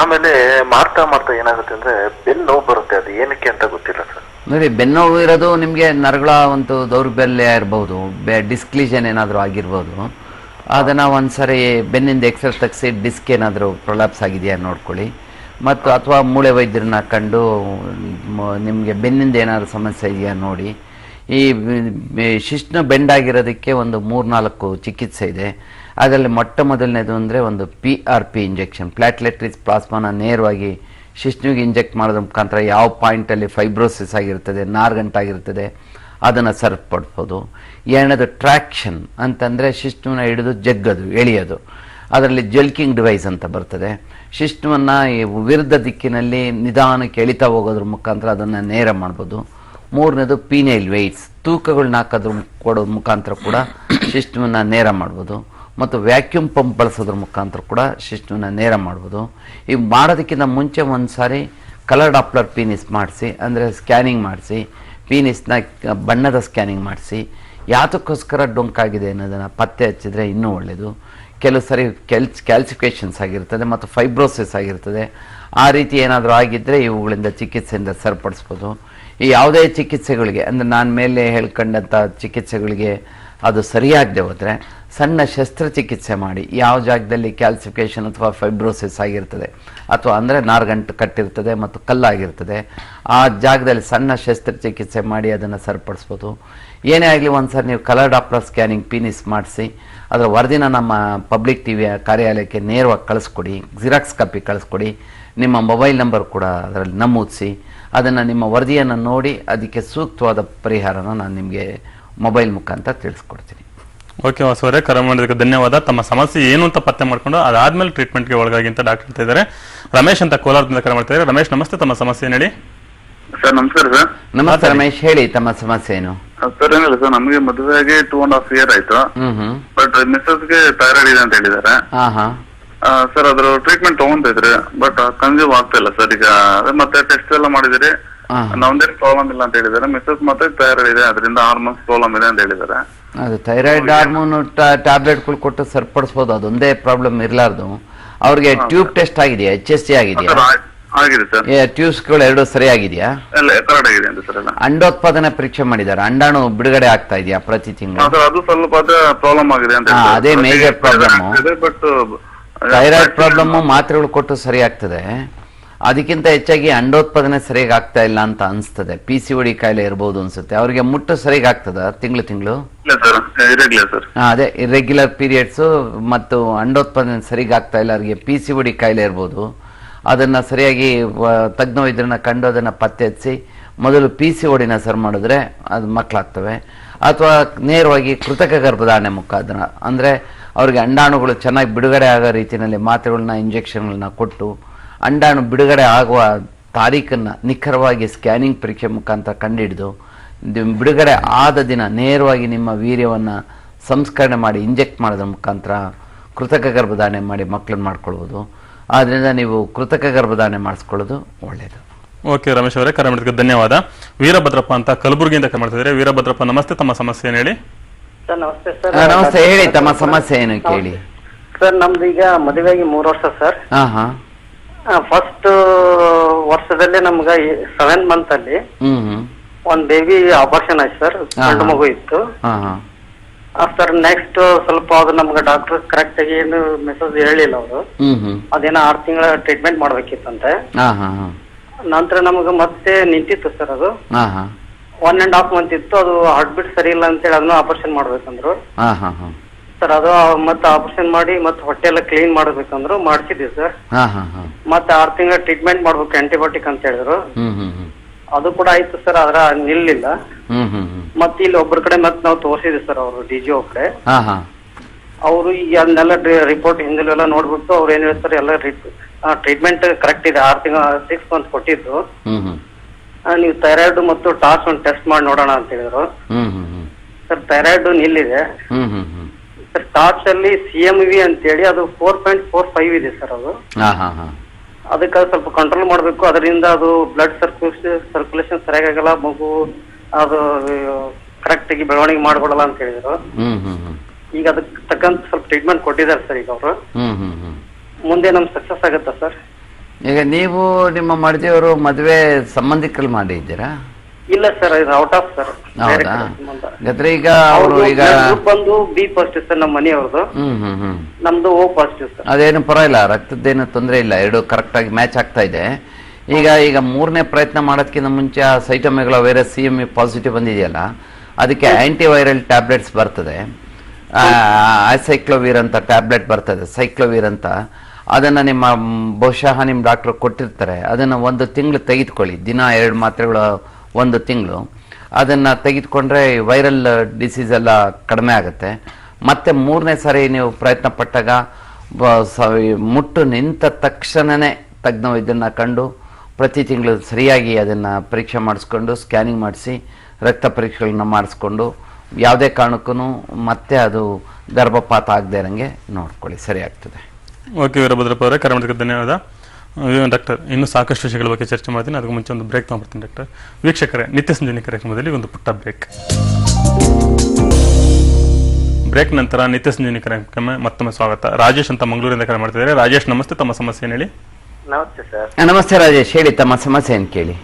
ಆಮೇಲೆ ಮಾಡ್ತಾ ಮಾಡ್ತಾ ಏನಾಗುತ್ತೆ ಅಂದ್ರೆ ಬೆನ್ನು ನೋವು ಬರುತ್ತೆ ಅದು ಏನಕ್ಕೆ ಅಂತ ಗೊತ್ತಿಲ್ಲ ಸರ್. ನೋಡಿ ಬೆನ್ನೋವು ಇರೋದು ನಿಮಗೆ ನರಗಳ ಒಂದು ದೌರ್ಬಲ್ಯ ಇರ್ಬೋದು ಡಿಸ್ಕ್ಲಿಷನ್ ಏನಾದರೂ ಆಗಿರ್ಬೋದು ಅದನ್ನು ಒಂದ್ಸರಿ ಬೆನ್ನಿಂದ ಎಕ್ಸ್ರೇ ತೆಗೆಸಿ ಡಿಸ್ಕ್ ಏನಾದರೂ ಪ್ರೊಲಾಪ್ಸ್ ಆಗಿದೆಯಾ ನೋಡ್ಕೊಳ್ಳಿ. ಮತ್ತು ಅಥವಾ ಮೂಳೆ ವೈದ್ಯರನ್ನ ಕಂಡು ನಿಮಗೆ ಬೆನ್ನಿಂದ ಏನಾದರೂ ಸಮಸ್ಯೆ ಇದೆಯಾ ನೋಡಿ ಈ ಶಿಶ್ನ ಬೆಂಡಾಗಿರೋದಕ್ಕೆ ಒಂದು ಮೂರ್ನಾಲ್ಕು ಚಿಕಿತ್ಸೆ ಇದೆ. ಅದರಲ್ಲಿ ಮೊಟ್ಟ ಮೊದಲನೇದು ಅಂದರೆ ಒಂದು P R P injection platelet rich ಪ್ಲಾಸ್ಮಾನ ನೇರವಾಗಿ ಶಿಷ್ಣುವಿಗೆ ಇಂಜೆಕ್ಟ್ ಮಾಡೋದ್ರ ಮುಖಾಂತರ ಯಾವ ಪಾಯಿಂಟಲ್ಲಿ ಫೈಬ್ರೋಸಿಸ್ ಆಗಿರ್ತದೆ ನಾರ್ಗಂಟಾಗಿರ್ತದೆ ಅದನ್ನು ಸರಿಪಡಿಸ್ಬೋದು ಎರಡನೇದು ಟ್ರ್ಯಾಕ್ಷನ್ ಅಂತಂದರೆ ಶಿಶ್ನುವನ್ನ ಹಿಡಿದು ಜಗ್ಗದು, ಎಳೆಯೋದು. ಅದರಲ್ಲಿ ಜಲ್ಕಿಂಗ್ ಡಿವೈಸ್ ಅಂತ ಬರ್ತದೆ. ಶಿಶ್ನುವನ್ನು ವಿರುದ್ಧ ದಿಕ್ಕಿನಲ್ಲಿ ನಿಧಾನಕ್ಕೆ ಎಳಿತಾ ಹೋಗೋದ್ರ ಮುಖಾಂತರ ಅದನ್ನು ನೇರ ಮಾಡ್ಬೋದು. ಮೂರನೇದು ಪೀನೈಲ್ ವೆಯ್ಟ್ಸ್. ತೂಕಗಳನ್ನ ಹಾಕೋದ್ರ ಕೊಡೋದ್ರ ಮುಖಾಂತರ ಕೂಡ ಶಿಸ್ಟಮನ್ನು ನೇರ ಮಾಡ್ಬೋದು. ಮತ್ತು ವ್ಯಾಕ್ಯೂಮ್ ಪಂಪ್ ಬಳಸೋದ್ರ ಮುಖಾಂತರ ಕೂಡ ಶಿಸ್ಟಮನ್ನು ನೇರ ಮಾಡ್ಬೋದು. ಈಗ ಮಾಡೋದಕ್ಕಿಂತ ಮುಂಚೆ ಒಂದು ಸಾರಿ ಕಲರ್ ಡಾಪ್ಲರ್ ಪೀನಿಸ್ ಮಾಡಿಸಿ, ಅಂದರೆ ಸ್ಕ್ಯಾನಿಂಗ್ ಮಾಡಿಸಿ, ಪೀನಿಸ್ನ ಬಣ್ಣದ ಸ್ಕ್ಯಾನಿಂಗ್ ಮಾಡಿಸಿ, ಯಾತಕ್ಕೋಸ್ಕರ ಡೊಂಕಾಗಿದೆ ಅನ್ನೋದನ್ನು ಪತ್ತೆ ಹಚ್ಚಿದ್ರೆ ಇನ್ನೂ ಒಳ್ಳೆಯದು ಕೆಲವು ಸರಿ ಕೆಲ್ಸ್, ಕ್ಯಾಲ್ಸಿಫಿಕೇಷನ್ಸ್ ಆಗಿರ್ತದೆ ಮತ್ತು ಫೈಬ್ರೋಸಿಸ್ ಆಗಿರ್ತದೆ. ಆ ರೀತಿ ಏನಾದರೂ ಆಗಿದ್ದರೆ ಇವುಗಳಿಂದ ಚಿಕಿತ್ಸೆಯಿಂದ ಸರಿಪಡಿಸ್ಬೋದು. ಈ ಯಾವುದೇ ಚಿಕಿತ್ಸೆಗಳಿಗೆ, ಅಂದರೆ ನಾನು ಮೇಲೆ ಹೇಳ್ಕೊಂಡಂಥ ಚಿಕಿತ್ಸೆಗಳಿಗೆ ಅದು ಸರಿಯಾಗದೆ ಹೋದರೆ, ಸಣ್ಣ ಶಸ್ತ್ರಚಿಕಿತ್ಸೆ ಮಾಡಿ, ಯಾವ ಜಾಗದಲ್ಲಿ ಕ್ಯಾಲ್ಸಿಫಿಕೇಷನ್ ಅಥವಾ ಫೈಬ್ರೋಸಿಸ್ ಆಗಿರ್ತದೆ, ಅಥವಾ ಅಂದರೆ ನಾರ್ಗಂಟು ಕಟ್ಟಿರ್ತದೆ ಮತ್ತು ಕಲ್ಲಾಗಿರ್ತದೆ, ಆ ಜಾಗದಲ್ಲಿ ಸಣ್ಣ ಶಸ್ತ್ರಚಿಕಿತ್ಸೆ ಮಾಡಿ ಅದನ್ನು ಸರಿಪಡಿಸ್ಬೋದು. ಏನೇ ಆಗಲಿ ಒಂದು ಸರ್ ನೀವು ಕಲರ್ ಡಾಕ್ಟರ್ ಸ್ಕ್ಯಾನಿಂಗ್ ಪೀನಿಸ್ ಮಾಡಿಸಿ, ಅದರ ವರದಿನ ನಮ್ಮ ಪಬ್ಲಿಕ್ ಟಿ ವಿಯ ಕಾರ್ಯಾಲಯಕ್ಕೆ ನೇರವಾಗಿ ಕಳಿಸ್ಕೊಡಿ, ಜಿರಾಕ್ಸ್ ಕಾಪಿ ಕಳಿಸ್ಕೊಡಿ, ನಿಮ್ಮ ಮೊಬೈಲ್ ನಂಬರ್ ಕೂಡ ಅದರಲ್ಲಿ ನಮೂದಿಸಿ ಅದನ್ನು ನಿಮ್ಮ ವರದಿಯನ್ನು ನೋಡಿ ಅದಕ್ಕೆ ಸೂಕ್ತವಾದ ಪರಿಹಾರನ ನಾನು ನಿಮಗೆ ಮೊಬೈಲ್ ಮುಖಾಂತರ ತಿಳಿಸ್ಕೊಡ್ತೀನಿ. ಓಕೆ ವಾಸುವರೆ ಕರೆ ಮಾಡೋದಕ್ಕೆ ಧನ್ಯವಾದ. ತಮ್ಮ ಸಮಸ್ಯೆ ಏನು ಅಂತ ಪತ್ತೆ ಮಾಡ್ಕೊಂಡು ಅದಾದ್ಮೇಲೆ ಟ್ರೀಟ್ಮೆಂಟ್ಗೆ ಒಳಗಾಗಿ ಅಂತ ಡಾಕ್ಟರ್ ಹೇಳ್ತಾ ಇದ್ದಾರೆ. ರಮೇಶ್ ಅಂತ ಕೋಲಾರದಿಂದ ಕರೆ ಮಾಡ್ತಾ ಇದ್ದಾರೆ. ರಮೇಶ್ ನಮಸ್ತೆ. ತಮ್ಮ ಸಮಸ್ಯೆ ಏನು ಹೇಳಿ. ಸರ್ ನಮಸ್ಕಾರ ಸರ್. ನಮಸ್ತೆ ರಮೇಶ್ ಹೇಳಿ ತಮ್ಮ ಸಮಸ್ಯೆ ಏನು? ಸರ್ ಏನಿಲ್ಲ ಸರ್ ನಮಗೆ ಮದುವೆಗೆ ಟೂ ಅಂಡ್ ಹಾಫ್ ಇಯರ್ ಆಯ್ತು. ಹ್ಮ್ ಹ್ಮ್. ಬಟ್ ಮಿಸ್ಸಸ್ಗೆ ಥೈರಾಯ್ಡ್ ಇದೆ ಅಂತ ಹೇಳಿದ್ದಾರೆ. ಹಾ ಹಾ ಸರ್ ಅದ್ರ ಟ್ರೀಟ್ಮೆಂಟ್ ತಗೊಂತ ಇದ್ರಿ ಬಟ್ ಕನ್ಸ್ಯೂಮ್ ಆಗ್ತಾ ಇಲ್ಲ ಸರ್ ಈಗ ಅದೇ ಮತ್ತೆ ಟೆಸ್ಟ್ ಎಲ್ಲ ಮಾಡಿದಿರಿ. ಹಾ. ನಮ್ದೇನ್ ಪ್ರಾಬ್ಲಮ್ ಇಲ್ಲ ಅಂತ ಹೇಳಿದಾರೆ ಮಿಸ್ಸಸ್ ಮತ್ತೆ ಥೈರಾಯ್ಡ್ ಇದೆ ಅದರಿಂದ ಹಾರ್ಮೋನ್ಸ್ ಪ್ರಾಬ್ಲಮ್ ಇದೆ ಅಂತ ಹೇಳಿದಾರೆ ಅದು ಥೈರಾಯ್ಡ್ ಹಾರ್ಮೋನ್ ಟ್ಯಾಬ್ಲೆಟ್ಗಳು ಕೊಟ್ಟು ಸರಿಪಡಿಸ್ಬೋದು ಅದೊಂದೇ ಪ್ರಾಬ್ಲಮ್ ಇರಲಾರ್ದು. ಅವ್ರಿಗೆ ಟ್ಯೂಬ್ ಟೆಸ್ಟ್ ಆಗಿದೆಯಾ? ಎಚ್ ಎಸ್ ಸಿ ಆಗಿದೆಯಾ? ಸರ್ ಆಗಿದೆ ಸರ್ ಟ್ಯೂಬ್ಸ್ಗಳು ಎರಡು ಸರಿಯಾಗಿದೆಯಾ ಎಲ್ಲ ಕರೆಕ್ಟ್ ಆಗಿದೆ ಅಂತ ಸರ್ ಎಲ್ಲ. ಅಂಡೋತ್ಪಾದನೆ ಪರೀಕ್ಷೆ ಮಾಡಿದ್ದಾರೆ. ಅಂಡಾಣು ಬಿಡುಗಡೆ ಆಗ್ತಾ ಇದೆಯಾ ಪ್ರತಿ ಹಾ, ತಿಂಗಳು ಸರ್ ಅದು ಸ್ವಲ್ಪ ಅದೇ ಪ್ರಾಬ್ಲಮ್ ಆಗಿದೆ ಅಂತ ಹಾ, ಅದೇ major problem. But thyroid problem ಮಾತ್ರೆಗಳು ಕೊಟ್ಟು ಸರಿ ಆಗ್ತದೆ ಅದಕ್ಕಿಂತ ಹೆಚ್ಚಾಗಿ ಅಂಡೋತ್ಪಾದನೆ ಸರಿಯಾಗಿ ಆಗ್ತಾ ಇಲ್ಲ ಅಂತ ಅನಿಸ್ತದೆ. ಪಿ ಸಿ ಒಡಿ ಕಾಯಿಲೆ ಇರ್ಬೋದು ಅನ್ಸುತ್ತೆ. ಅವರಿಗೆ ಮುಟ್ಟು ಸರಿಯಾಗಿ ಆಗ್ತದ ತಿಂಗಳು? ತಿಂಗಳು ಅದೇ ಇರೆಗ್ಯುಲರ್ ಪೀರಿಯಡ್ಸು ಮತ್ತು ಅಂಡೋತ್ಪಾದನೆ ಸರಿಯಾಗಿ ಆಗ್ತಾ ಇಲ್ಲ. ಅವರಿಗೆ ಪಿ ಸಿ ಒಡಿ ಕಾಯಿಲೆ ಇರ್ಬೋದು. ಅದನ್ನ ಸರಿಯಾಗಿ ತಜ್ಞ ವೈದ್ಯರನ್ನ ಕಂಡು ಅದನ್ನ ಪತ್ತೆ ಹಚ್ಚಿ ಮೊದಲು ಪಿ ಸಿ ಒಡಿನ ಸರ್ ಮಾಡಿದ್ರೆ ಅದು ಮಕ್ಕಳಾಗ್ತವೆ ಅಥವಾ ನೇರವಾಗಿ ಕೃತಕ ಗರ್ಭಧಾರಣೆ ಮುಖಾಂತರ. ಅಂದರೆ ಅವ್ರಿಗೆ ಅಂಡಾಣುಗಳು ಚೆನ್ನಾಗಿ ಬಿಡುಗಡೆ ಆಗೋ ರೀತಿಯಲ್ಲಿ ಮಾತ್ರೆಗಳನ್ನ ಇಂಜೆಕ್ಷನ್ಗಳನ್ನ ಕೊಟ್ಟು ಅಂಡಾಣು ಬಿಡುಗಡೆ ಆಗುವ ತಾರೀಖನ್ನು ನಿಖರವಾಗಿ ಸ್ಕ್ಯಾನಿಂಗ್ ಪರೀಕ್ಷೆ ಮುಖಾಂತರ ಕಂಡುಹಿಡಿದು ಬಿಡುಗಡೆ ಆದ ದಿನ ನೇರವಾಗಿ ನಿಮ್ಮ ವೀರ್ಯವನ್ನು ಸಂಸ್ಕರಣೆ ಮಾಡಿ, ಇಂಜೆಕ್ಟ್ ಮಾಡೋದ್ರ ಮುಖಾಂತರ ಕೃತಕ ಗರ್ಭಧಾರಣೆ ಮಾಡಿ ಮಕ್ಕಳನ್ನ ಮಾಡ್ಕೊಳ್ಬೋದು. ಆದ್ದರಿಂದ ನೀವು ಕೃತಕ ಗರ್ಭಧಾರಣೆ ಮಾಡಿಸ್ಕೊಳ್ಳೋದು ಒಳ್ಳೆಯದು ಓಕೆ ರಮೇಶ್ ಅವರೇ, ಕರೆ ಧನ್ಯವಾದ. ವೀರಭದ್ರಪ್ಪ ಅಂತ ಕಲಬುರಗಿಯಿಂದ ಕರೆ ಮಾಡ್ತಿದ್ದಾರೆ. ವೀರಭದ್ರಪ್ಪ, ನಮಸ್ತೆ. ತಮ್ಮ ಸಮಸ್ಯೆ ಹೇಳಿ. ಸರ್ ನಮಸ್ತೆ ಸರ್. ನಮಸ್ತೆ. ಹೇಳಿ ತಮ್ಮ ಸಮಸ್ಯೆ ಏನು ಕೇಳಿ. ಸರ್ ನಮ್ದು ಈಗ ಮದುವೆಯಾಗಿ ಮೂರು ವರ್ಷ ಸರ್. ಹಾಂ ಹಾಂ. ಫಸ್ಟ್ ವರ್ಷದಲ್ಲೇ ನಮ್ಗ ಸೆವೆನ್ ಮಂತ್ ಅಲ್ಲಿ ಒಂದ್ ಬೇಬಿ ಆಪರೇಷನ್ ಆಯ್ತು ಸರ್. ಹಾ, ಗಂಡು. ಮಗು ಇತ್ತು. ಹಾಂ ಹಾಂ. ಸರ್ ನೆಕ್ಸ್ಟ್ ಸ್ವಲ್ಪ ಅದು ನಮ್ಗೆ ಡಾಕ್ಟರ್ ಕರೆಕ್ಟ್ ಆಗಿ ಏನು ಮೆಸೇಜ್ ಹೇಳಿಲ್ಲ ಅವರು. ಅದೇನೋ ಆರು ತಿಂಗಳ ಟ್ರೀಟ್ಮೆಂಟ್ ಮಾಡ್ಬೇಕಿತ್ತಂತೆ. ಹಾಂ ಹಾ ಹಾಂ. ನಂತರ ನಮ್ಗೆ ಮತ್ತೆ ನಿಂತಿತ್ತು ಸರ್ ಅದು. ಹಾಂ ಹಾಂ. ಒನ್ ಅಂಡ್ ಹಾಫ್ ಮಂತ್ ಇತ್ತು ಅದು ಹಾರ್ಟ್ ಬೀಟ್ ಸರಿ ಇಲ್ಲ ಅಂತೇಳಿ ಅದನ್ನ ಆಪರೇಷನ್ ಮಾಡ್ಬೇಕಂದ್ರು. ಹಾಂ ಹಾಂ ಹಾಂ. ಸರ್ ಅದು ಮತ್ತೆ ಆಪರೇಷನ್ ಮಾಡಿ ಮತ್ತೆ ಹೊಟ್ಟೆ ಎಲ್ಲ ಕ್ಲೀನ್ ಮಾಡ್ಬೇಕಂದ್ರು ಮಾಡಿಸಿದ್ವಿ ಸರ್ ಹಾ ಹಾ ಹಾಂ. ಮತ್ತೆ ಆರ್ ತಿಂಗಳ ಟ್ರೀಟ್ಮೆಂಟ್ ಮಾಡ್ಬೇಕು ಆಂಟಿಬಯೋಟಿಕ್ ಅಂತ ಹೇಳಿದ್ರು. ಅದು ಕೂಡ ಆಯ್ತು ಸರ್ ಅದ್ರ ನಿಲ್ಲಿಲ್ಲ. ಮತ್ತೆ ಇಲ್ಲಿ ಒಬ್ಬರ ಕಡೆ ಮತ್ತೆ ನಾವು ತೋರಿಸಿದ್ವಿ ಸರ್ ಅವರು ಡಿ ಜಿ ಕಡೆ. ಹಾ ಹಾ. ಅವರು ಈಗ ಅದನ್ನೆಲ್ಲ ರಿಪೋರ್ಟ್ ಹಿಂದೆಲ್ಲ ನೋಡ್ಬಿಟ್ಟು ಅವ್ರು ಏನ್ ಹೇಳ್ತಾರೆ ಎಲ್ಲ ಟ್ರೀಟ್ಮೆಂಟ್ ಕರೆಕ್ಟ್ ಇದೆ ಆರ್ ತಿಂಗಳ ಸಿಕ್ಸ್ ಮಂತ್ ಕೊಟ್ಟಿದ್ದು. ನೀವು ಥೈರಾಯ್ಡ್ ಮತ್ತು ಟಾಸ್ ಒಂದು ಟೆಸ್ಟ್ ಮಾಡಿ ನೋಡೋಣ ಅಂತ ಹೇಳಿದ್ರು. ಸರ್ ಥೈರಾಯ್ಡ್ ನಿಲ್ಲಿದೆ. ಹ್ಞೂ ಹ್ಞೂ ಸರ್ ಟಾರ್ಚ್ ಅಲ್ಲಿ ಸಿ ಎಂ ವಿ ಅಂತೇಳಿ ಅದು ಫೋರ್ ಪಾಯಿಂಟ್ ಫೋರ್ ಫೈವ್ ಇದೆ ಸರ್ ಅದು. ಹಾ ಹಾಂ ಹಾಂ. ಅದಕ್ಕೆ ಅದು ಸ್ವಲ್ಪ ಕಂಟ್ರೋಲ್ ಮಾಡಬೇಕು. ಅದರಿಂದ ಅದು ಬ್ಲಡ್ ಸರ್ಕ್ಯುಲೇಷನ್ ಸರ್ಕ್ಯುಲೇಷನ್ ಸರಿಯಾಗಲ್ಲ ಮಗು ಅದು ಕರೆಕ್ಟ್ ಆಗಿ ಬೆಳವಣಿಗೆ ಮಾಡ್ಕೊಡಲ್ಲ ಅಂತ ಹೇಳಿದ್ರು. ಈಗ ಅದಕ್ಕೆ ತಕ್ಕಂತ ಸ್ವಲ್ಪ ಟ್ರೀಟ್ಮೆಂಟ್ ಕೊಟ್ಟಿದ್ದಾರೆ ಸರ್ ಈಗ ಅವರು. ಮುಂದೆ ನಮ್ಗೆ ಸಕ್ಸಸ್ ಆಗುತ್ತಾ ಸರ್? ಈಗ ನೀವು ನಿಮ್ಮ ಮಡದಿಯವರು ಮದುವೆ ಸಂಬಂಧಿಕರಲ್ಲಿ ಮಾಡಿದ್ದೀರಾ ಇಲ್ಲ ಸರ್ ಇದು ಔಟ್ ಆಫ್ ಸರ್ ಹೌದಾ ಹಾಗಾದ್ರೆ ಈಗ ಅವರು ಈಗ ಬಂದು ಬಿ ಪಾಸಿಟಿವ್ ಸರ್ ನಮ್ಮ ಮನೆಯವ್ರದ್ದು ಹ್ಮ್ ಹ್ಮ್ ಹ್ಮ್ ನಮ್ದು ಓ ಪಾಸಿಟಿವ್ ಸರ್ ಅದೇನು ಪರವಾಗಿಲ್ಲ ರಕ್ತದ್ದೇನು ತೊಂದರೆ ಇಲ್ಲ ಎರಡು ಕರೆಕ್ಟಾಗಿ ಮ್ಯಾಚ್ ಆಗ್ತಾ ಇದೆ ಈಗ ಈಗ ಮೂರನೇ ಪ್ರಯತ್ನ ಮಾಡೋದಕ್ಕಿಂತ ಮುಂಚೆ ಆ ಸೈಟಮೆಗಳ ವೈರಸ್ ಸಿ ಎಂ ಪಾಸಿಟಿವ್ ಬಂದಿದೆಯಲ್ಲ ಅದಕ್ಕೆ ಆಂಟಿವೈರಲ್ ಟ್ಯಾಬ್ಲೆಟ್ಸ್ ಬರ್ತದೆ ಸೈಕ್ಲೋವೀರ್ ಅಂತ ಟ್ಯಾಬ್ಲೆಟ್ ಬರ್ತದೆ ಸೈಕ್ಲೋವೀರ್ ಅಂತ ಅದನ್ನು ನಿಮ್ಮ ಬಹುಶಃ ನಿಮ್ಮ ಡಾಕ್ಟ್ರು ಕೊಟ್ಟಿರ್ತಾರೆ. ಅದನ್ನು ಒಂದು ತಿಂಗಳು ತೆಗೆದುಕೊಳ್ಳಿ. ದಿನ ಎರಡು ಮಾತ್ರೆಗಳು, ಒಂದು ತಿಂಗಳು. ಅದನ್ನು ತೆಗೆದುಕೊಂಡ್ರೆ ವೈರಲ್ ಡಿಸೀಸ್ ಎಲ್ಲ ಕಡಿಮೆ ಆಗುತ್ತೆ. ಮತ್ತೆ ಮೂರನೇ ಸಾರಿ ನೀವು ಪ್ರಯತ್ನ ಪಟ್ಟಾಗ ಮುಟ್ಟು ನಿಂತ ತಕ್ಷಣನೇ ತಜ್ಞ ಇದನ್ನು ಕಂಡು, ಪ್ರತಿ ತಿಂಗಳು ಸರಿಯಾಗಿ ಅದನ್ನು ಪರೀಕ್ಷೆ ಮಾಡಿಸ್ಕೊಂಡು ಸ್ಕ್ಯಾನಿಂಗ್ ಮಾಡಿಸಿ, ರಕ್ತ ಪರೀಕ್ಷೆಗಳನ್ನ ಮಾಡಿಸ್ಕೊಂಡು, ಯಾವುದೇ ಕಾರಣಕ್ಕೂ ಮತ್ತೆ ಅದು ಗರ್ಭಪಾತ ಆಗದೆ ಇರಂಗೆ ನೋಡ್ಕೊಳ್ಳಿ. ಸರಿ ಆಗ್ತದೆ. ಓಕೆ ವೀರಭದ್ರಪ್ಪ ಅವರೇ ಕರೆ ಮಾಡೋದಕ್ಕೆ ಧನ್ಯವಾದ ಡಾಕ್ಟರ್ ಇನ್ನೂ ಸಾಕಷ್ಟು ವಿಷಯಗಳ ಬಗ್ಗೆ ಚರ್ಚೆ ಮಾಡ್ತೀನಿ. ಅದಕ್ಕೆ ಮುಂಚೆ ಒಂದು ಬ್ರೇಕ್ ತೊಗೊಂಡ್ಬರ್ತೀನಿ ಡಾಕ್ಟರ್. ವೀಕ್ಷಕರೇ ನಿತ್ಯ ಸಂಜೀವಿನಿ ಕಾರ್ಯಕ್ರಮದಲ್ಲಿ ಒಂದು ಪುಟ್ಟ ಬ್ರೇಕ್ ಬ್ರೇಕ್ ನಂತರ ನಿತ್ಯ ಸಂಜೀವಿನಿ ಕಾರ್ಯಕ್ರಮ ಮತ್ತೊಮ್ಮೆ ಸ್ವಾಗತ. ರಾಜೇಶ್ ಅಂತ ಮಂಗಳೂರಿಂದ ಕರೆ ಮಾಡ್ತಿದ್ದಾರೆ. ರಾಜೇಶ್ ನಮಸ್ತೆ. ತಮ್ಮ ಸಮಸ್ಯೆ ಏನು ಹೇಳಿ? ನಮಸ್ತೆ ಸರ್. ನಮಸ್ತೆ ರಾಜೇಶ್. ಹೇಳಿ ತಮ್ಮ ಸಮಸ್ಯೆ ಏನು ಕೇಳಿ?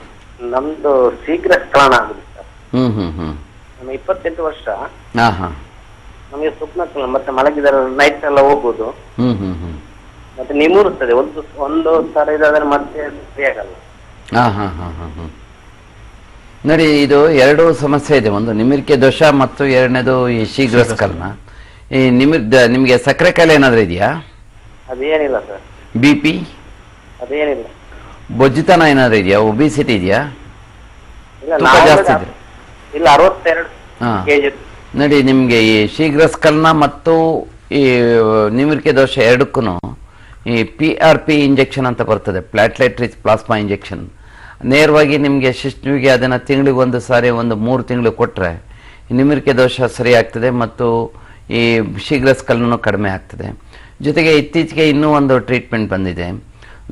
ನಮ್ದು ಶೀಘ್ರ ಆಗುದು ಸರ್. ಹ್ಮ್ ಹ್ಮ್ ಹ್ಮ್. ನಮ್ಗೆ ಇಪ್ಪತ್ತೆಂಟು ವರ್ಷ. ಹಾ ಹಾ ನಮಗೆ ಸ್ವಪ್ನ ಮತ್ತೆ ಮಲಗಿದ ನೈಟ್ ಎಲ್ಲ ಹೋಗ್ಬೋದು. ಹ್ಮ್ ಹ್ಮ್ ಹ್ಞೂ ಮತ್ತೆ ನಿಮೂರುತ್ತದೆ. ಒಂದು ಒಂದು ಸಲ ಇದಾದ್ರೆ ಮತ್ತೆ ಫ್ರೀ ಆಗಲ್ಲ. ಹಾ ಹಾ ಹಾ ಹಾ ಹಾಂ. ನೋಡಿ ಇದು ಎರಡು ಸಮಸ್ಯೆ ಇದೆ. ಒಂದು ನಿಮಿರಿಕೆ ದೋಷ ಮತ್ತು ಎರಡನೇದು ಈ ಶೀಘ್ರ ಸ್ಖಲನ ಈ ನಿಮಿರ್ ದ- ನಿಮಗೆ ಸಕ್ಕರೆ ಕಾಯಿಲೆ ಏನಾದರೂ ಇದೆಯಾ? ಅದೇನಿಲ್ಲ ಸರ್. B P? ಅದೇನಿಲ್ಲ. ಬೊಜ್ಜುತನ ಏನಾದರೂ ಇದೆಯಾ? ಒಬಿಸಿಟಿ ಇದೆಯಾ? ಇಲ್ಲ ತೂಕ ನಾವು ಜಾಸ್ತಿ ಇದೆ. ಇಲ್ಲ ಅರವತ್ತೆರಡು ಹಾ. ಕೆಜಿ. ನೋಡಿ ನಿಮಗೆ ಈ ಶೀಘ್ರ ಸ್ಖಲನ ಮತ್ತು ಈ ನಿಮಿರಿಕೆ ದೋಷ ಎರಡಕ್ಕೂ ಈ ಪಿ ಆರ್ ಪಿ ಇಂಜೆಕ್ಷನ್ ಅಂತ ಬರ್ತದೆ ಪ್ಲಾಟ್ಲೆಟ್ ರಿಚ್ ಪ್ಲಾಸ್ಮಾ ಇಂಜೆಕ್ಷನ್ ನೇರವಾಗಿ ನಿಮಗೆ ಶಿಶುವಿಗೆ ಅದನ್ನು ತಿಂಗಳಿಗೆ ಒಂದು ಸಾರಿ, ಒಂದು ಮೂರು ತಿಂಗಳು ಕೊಟ್ಟರೆ ನಿಮಿರಿಕೆ ದೋಷ ಸರಿಯಾಗ್ತದೆ ಮತ್ತು ಈ ಶೀಘ್ರ ಸ್ಕಲ್ನೂ ಕಡಿಮೆ ಆಗ್ತದೆ. ಜೊತೆಗೆ ಇತ್ತೀಚೆಗೆ ಇನ್ನೂ ಒಂದು ಟ್ರೀಟ್ಮೆಂಟ್ ಬಂದಿದೆ.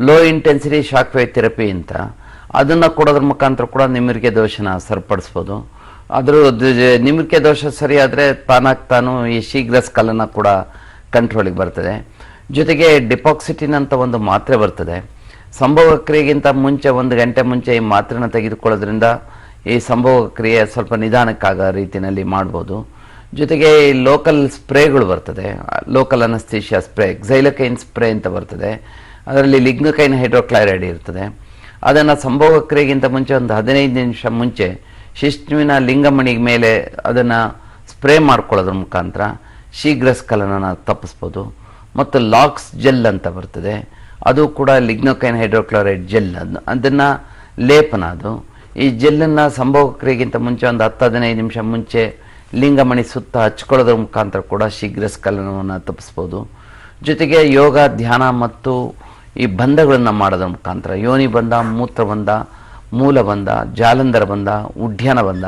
Low intensity shock wave therapy ಅಂತ. ಅದನ್ನು ಕೊಡೋದ್ರ ಮುಖಾಂತರ ಕೂಡ ನಿಮಿರಿಕೆ ದೋಷನ ಸರಿಪಡಿಸ್ಬೋದು. ಅದರ ನಿಮಿರಿಕೆ ದೋಷ ಸರಿಯಾದರೆ ತಾನಾಗ್ತಾನು ಈ ಶೀಘ್ರ ಸ್ಕಲ್ಲನ್ನು ಕೂಡ ಕಂಟ್ರೋಲಿಗೆ ಬರ್ತದೆ. ಜೊತೆಗೆ ಡಿಪಾಕ್ಸಿಟಿನ್ ಅಂತ ಒಂದು ಮಾತ್ರೆ ಬರ್ತದೆ. ಸಂಭವ ಕ್ರಿಯೆಗಿಂತ ಮುಂಚೆ ಒಂದು ಗಂಟೆ ಮುಂಚೆ ಈ ಮಾತ್ರೆನ ತೆಗೆದುಕೊಳ್ಳೋದ್ರಿಂದ ಈ ಸಂಭವ ಕ್ರಿಯೆ ಸ್ವಲ್ಪ ನಿಧಾನಕ್ಕಾಗೋ ರೀತಿಯಲ್ಲಿ ಮಾಡ್ಬೋದು. ಜೊತೆಗೆ ಲೋಕಲ್ ಸ್ಪ್ರೇಗಳು ಬರ್ತದೆ. Local anaesthesia spray Xylocaine spray ಅಂತ ಬರ್ತದೆ. ಅದರಲ್ಲಿ ಲಿಗ್ನಕೈನ್ ಹೈಡ್ರೋಕ್ಲೈರೈಡ್ ಇರ್ತದೆ. ಅದನ್ನು ಸಂಭವ ಕ್ರಿಯೆಗಿಂತ ಮುಂಚೆ ಒಂದು ಹದಿನೈದು ನಿಮಿಷ ಮುಂಚೆ ಶಿಶುವಿನ ಲಿಂಗಮಣಿ ಮೇಲೆ ಅದನ್ನು ಸ್ಪ್ರೇ ಮಾಡ್ಕೊಳ್ಳೋದ್ರ ಮುಖಾಂತರ ಶೀಘ್ರ ಸ್ಕಲನ ತಪ್ಪಿಸ್ಬೋದು. ಮತ್ತು ಲಾಕ್ಸ್ ಜೆಲ್ ಅಂತ ಬರ್ತದೆ. ಅದು ಕೂಡ ಲಿಗ್ನೋಕೈನ್ ಹೈಡ್ರೋಕ್ಲೋರೈಡ್ ಜೆಲ್ ಅದು. ಅದನ್ನು ಲೇಪನ ಅದು. ಈ ಜೆಲ್ಲನ್ನು ಸಂಭೋಗ ಕ್ರಿಯೆಗಿಂತ ಮುಂಚೆ ಒಂದು ಹತ್ತು ಹದಿನೈದು ನಿಮಿಷ ಮುಂಚೆ ಲಿಂಗಮಣಿ ಸುತ್ತ ಹಚ್ಕೊಳ್ಳೋದ್ರ ಮುಖಾಂತರ ಕೂಡ ಶೀಘ್ರ ಸ್ಖಲನವನ್ನು ತಪ್ಪಿಸ್ಬೋದು. ಜೊತೆಗೆ ಯೋಗ, ಧ್ಯಾನ ಮತ್ತು ಈ ಬಂಧಗಳನ್ನು ಮಾಡೋದ್ರ ಮುಖಾಂತರ. ಯೋನಿ ಬಂಧ ಮೂತ್ರಬಂಧ ಮೂಲಬಂಧ ಜಾಲಂಧರ ಬಂಧ ಉಡ್ಯಾನ ಬಂಧ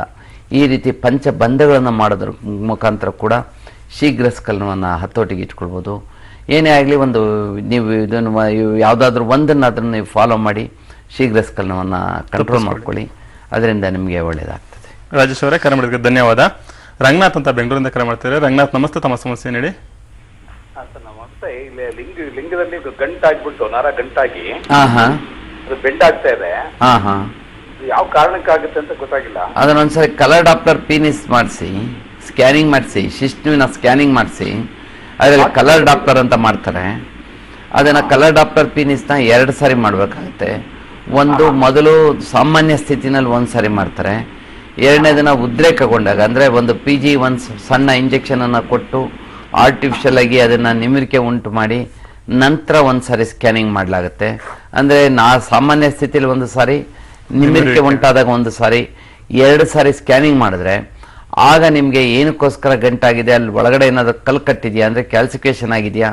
ಈ ರೀತಿ ಪಂಚ ಬಂಧಗಳನ್ನು ಮಾಡೋದ್ರ ಮುಖಾಂತರ ಕೂಡ ಶೀಘ್ರ ಸ್ಖಲನವನ್ನು ಹತೋಟಿಗೆ ಇಟ್ಕೊಳ್ಬೋದು. ಏನೇ ಆಗಲಿ ಒಂದು ನೀವು ಇದನ್ನು ಯಾವುದಾದ್ರೂ ಒಂದನ್ನು ಅದನ್ನು ನೀವು ಫಾಲೋ ಮಾಡಿ ಶೀಘ್ರ ಸ್ಕಲನವನ್ನು ಕಂಟ್ರೋಲ್ ಮಾಡ್ಕೊಳ್ಳಿ. ಅದರಿಂದ ನಿಮಗೆ ಒಳ್ಳೆಯದಾಗ್ತದೆ ರಾಜೇಶ್ ಅವರೇ ಕರೆ ಮಾಡಿದ್ರೆ ಧನ್ಯವಾದ. ರಂಗನಾಥ್ ಅಂತ ಬೆಂಗಳೂರಿಂದ ಕರೆ ಮಾಡ್ತಾರೆ ರಂಗನಾಥ್ ನಮಸ್ತೆ ತಮ್ಮ ಸಮಸ್ಯೆ ಏನ್ ಹೇಳಿ? ನಮಸ್ತೆ. ಇಲ್ಲಿ ಲಿಂಗ ಲಿಂಗದಲ್ಲಿ ಗಂಟಾಗ್ಬಿಟ್ಟು ನರ ಗಂಟಾಗಿ ಹಾಂ ಹಾಂ. ಅದು ಬೆಂಡಾಗ್ತಾ ಇದೆ. ಹಾಂ ಹಾಂ. ಇದು ಯಾವ ಕಾರಣಕ್ಕಾಗುತ್ತೆ ಅಂತ ಗೊತ್ತಾಗಿಲ್ಲ. ಅದನ್ನೊಂದ್ಸರಿ ಕಲರ್ ಡಾಕ್ಟರ್ ಪೀನಿಸ್ ಮಾಡಿಸಿ ಸ್ಕ್ಯಾನಿಂಗ್ ಮಾಡಿಸಿ ಶಿಶ್ನುವಿನ ಸ್ಕ್ಯಾನಿಂಗ್ ಮಾಡಿಸಿ ಅದರಲ್ಲಿ ಕಲರ್ ಡಾಕ್ಟರ್ ಅಂತ ಮಾಡ್ತಾರೆ. ಅದನ್ನು ಕಲರ್ ಡಾಕ್ಟರ್ ಪೀನಿಸ್ನ ಎರಡು ಸಾರಿ ಮಾಡಬೇಕಾಗುತ್ತೆ. ಒಂದು ಮೊದಲು ಸಾಮಾನ್ಯ ಸ್ಥಿತಿನಲ್ಲಿ ಒಂದು ಸಾರಿ ಮಾಡ್ತಾರೆ. ಎರಡನೇದನ್ನ ಉದ್ರೇಕಗೊಂಡಾಗ ಅಂದರೆ ಒಂದು ಪಿ ಜಿ ಒಂದು ಸಣ್ಣ ಇಂಜೆಕ್ಷನನ್ನು ಕೊಟ್ಟು ಆರ್ಟಿಫಿಷಿಯಲ್ ಆಗಿ ಅದನ್ನು ನಿಮಿರಿಕೆ ಉಂಟು ಮಾಡಿ ನಂತರ ಒಂದು ಸಾರಿ ಸ್ಕ್ಯಾನಿಂಗ್ ಮಾಡಲಾಗುತ್ತೆ. ಅಂದರೆ ನಾ ಸಾಮಾನ್ಯ ಸ್ಥಿತಿಯಲ್ಲಿ ಒಂದು ಸಾರಿ ನಿಮಿರಿಕೆ ಉಂಟಾದಾಗ ಒಂದು ಸಾರಿ ಎರಡು ಸಾರಿ ಸ್ಕ್ಯಾನಿಂಗ್ ಮಾಡಿದ್ರೆ ಆಗ ನಿಮಗೆ ಏನಕ್ಕೋಸ್ಕರ ಗಂಟಾಗಿದೆ? ಅಲ್ಲಿ ಒಳಗಡೆ ಏನಾದರೂ ಕಲ್ ಕಟ್ಟಿದೆಯಾ? ಅಂದರೆ ಕ್ಯಾಲ್ಸಿಫಿಕೇಶನ್ ಆಗಿದೆಯಾ?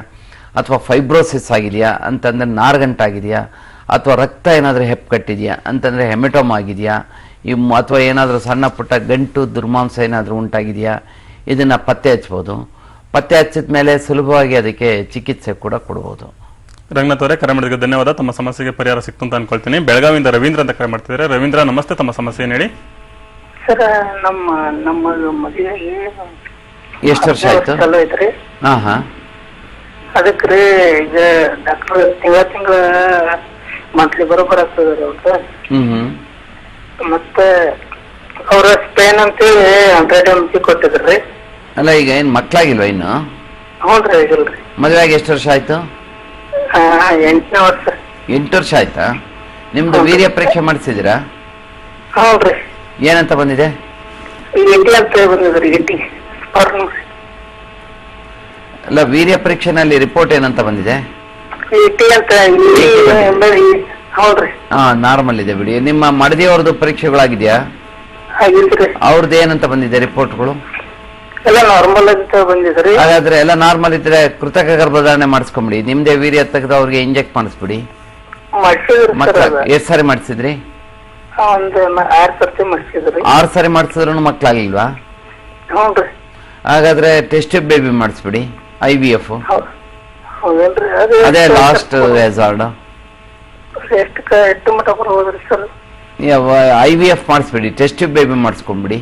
ಅಥವಾ ಫೈಬ್ರೋಸಿಸ್ ಆಗಿದೆಯಾ? ಅಂತಂದರೆ ನಾರ್ಗಂಟಾಗಿದೆಯಾ ಅಥವಾ ರಕ್ತ ಏನಾದರೂ ಹೆಪ್ಪು ಕಟ್ಟಿದೆಯಾ? ಅಂತಂದರೆ ಹೆಮೆಟೋಮ್ ಆಗಿದೆಯಾ? ಈ ಅಥವಾ ಏನಾದರೂ ಸಣ್ಣ ಪುಟ್ಟ ಗಂಟು ದುರ್ಮಾಂಸ ಏನಾದರೂ ಉಂಟಾಗಿದೆಯಾ? ಇದನ್ನು ಪತ್ತೆ ಹಚ್ಬೋದು. ಪತ್ತೆ ಹಚ್ಚಿದ ಮೇಲೆ ಸುಲಭವಾಗಿ ಅದಕ್ಕೆ ಚಿಕಿತ್ಸೆ ಕೂಡ ಕೊಡ್ಬೋದು. ರಂಗನಾಥ್ ಅವರೇ, ಕರೆ ಮಾಡಿದ ಧನ್ಯವಾದ. ತಮ್ಮ ಸಮಸ್ಯೆಗೆ ಪರಿಹಾರ ಸಿಕ್ತು ಅಂತ ಅನ್ಕೊಳ್ತೀನಿ. ಬೆಳಗಾವಿಯಿಂದ ರವೀಂದ್ರ ಅಂತ ಕರೆ ಮಾಡ್ತಿದ್ದಾರೆ. ರವೀಂದ್ರ, ನಮಸ್ತೆ. ತಮ್ಮ ಸಮಸ್ಯೆ ಹೇಳಿ? ಸರ್ ನಮ್ಮ ನಮ್ಮ ಮದುವೆಗೆ ಎಷ್ಟು ವರ್ಷ ಆಯ್ತು? ಚಲೋ ಐತ್ರಿ. ಹಾಂ ಹಾಂ. ಅದಕ್ಕೆ ರೀ ಈಗ ಡಾಕ್ಟರ್ ತಿಂಗಳ ತಿಂಗಳ ಮಂತ್ಲಿ ಬರೋಬ್ಬರ ರೀ ಅವ್ರ ಹ್ಮ್ ಹ್ಞೂ ಮತ್ತೆ ಅವ್ರ ಸ್ಪೇನ್ ಅಂತೇಳಿ ಹಂಡ್ರೆಡ್ ಎಂ ಜಿ ಕೊಟ್ಟಿದ್ರಿ ಅಲ್ಲ ಈಗ ಏನು ಮಕ್ಕಳಾಗಿಲ್ವ ಇನ್ನು? ಹ್ಞೂ ರೀ ಇಲ್ರಿ ಮದುವೆ ಆಗಿ ಎಷ್ಟು ವರ್ಷ ಆಯ್ತು? ಆ, ಎಂಟನೇ ವರ್ಷ. ಎಂಟು ವರ್ಷ ಆಯ್ತಾ? ನಿಮ್ದು ವೀರ್ಯ ಪರೀಕ್ಷೆ ಮಾಡಿಸಿದ್ದೀರಾ? ಹ್ಞೂ ರೀ. ಏನಂತ ಬಂದಿದೆ? ಅಂತ ಬಂದಿದ್ರಿ ಅಲ್ಲ ವೀರ್ಯ ಪರೀಕ್ಷೆನಲ್ಲಿ ರಿಪೋರ್ಟ್ ಏನಂತ ಬಂದಿದೆ? ಅಂತ ಹೌದ್ರಿ. ಹಾ ನಾರ್ಮಲ್ ಇದೆ ಬಿಡಿ. ನಿಮ್ಮ ಮಡದಿಯವ್ರದ್ದು ಪರೀಕ್ಷೆಗಳಾಗಿದೆಯಾ? ಅವ್ರದ್ದು ಏನಂತ ಬಂದಿದೆ ರಿಪೋರ್ಟ್ಗಳು ಎಲ್ಲ ನಾರ್ಮಲ್ ಅಂತ ಬಂದಿದ್ರಿ ಹಾಗಾದ್ರೆ ಎಲ್ಲ ನಾರ್ಮಲ್ ಇದ್ರೆ ಕೃತಕ ಗರ್ಭಧಾರಣೆ ಮಾಡಿಸ್ಕೊಂಬಿಡಿ. ನಿಮ್ದೇ ವೀರ್ಯ ತೆಗೆದು ಅವ್ರಿಗೆ ಇಂಜೆಕ್ಟ್ ಮಾಡಿಸ್ಬಿಡಿ. ಎಷ್ಟ್ ಸಾರಿ ಮಾಡಿಸಿದ್ರಿ? ಒಂದು ಮ- ಆರ್ ಸರ್ತಿ ಮಾಡ್ಸಿದ್ರಿ. ಆರು ಸಾರಿ ಮಾಡಿಸಿದ್ರು ಮಕ್ಕಳಾಗಿಲ್ವಾ ಹ್ಞೂನ್ರಿ ಹಾಗಾದ್ರೆ ಟೆಸ್ಟ್ ಬೇಬಿ ಮಾಡಿಸ್ಬಿಡಿ ಐ ವಿ ಎಫ್ ಹೌದ್- ಹೌದೇನ್ರಿ ಅದು ಅದೇ ಲಾಸ್ಟ್ ರೆಸಾರ್ಡ್ ಎಷ್ಟು ಕ- ಎಷ್ಟು ಮಟ್ಟ ಬರ್ಬೋದ್ರಿ ಸರ್? ಐ ವಿ ಎಫ್ ಮಾಡಿಸ್ಬಿಡಿ ಟೆಸ್ಟ್ ಬೇಬಿ ಮಾಡಿಸ್ಕೊಂಬಿಡಿ.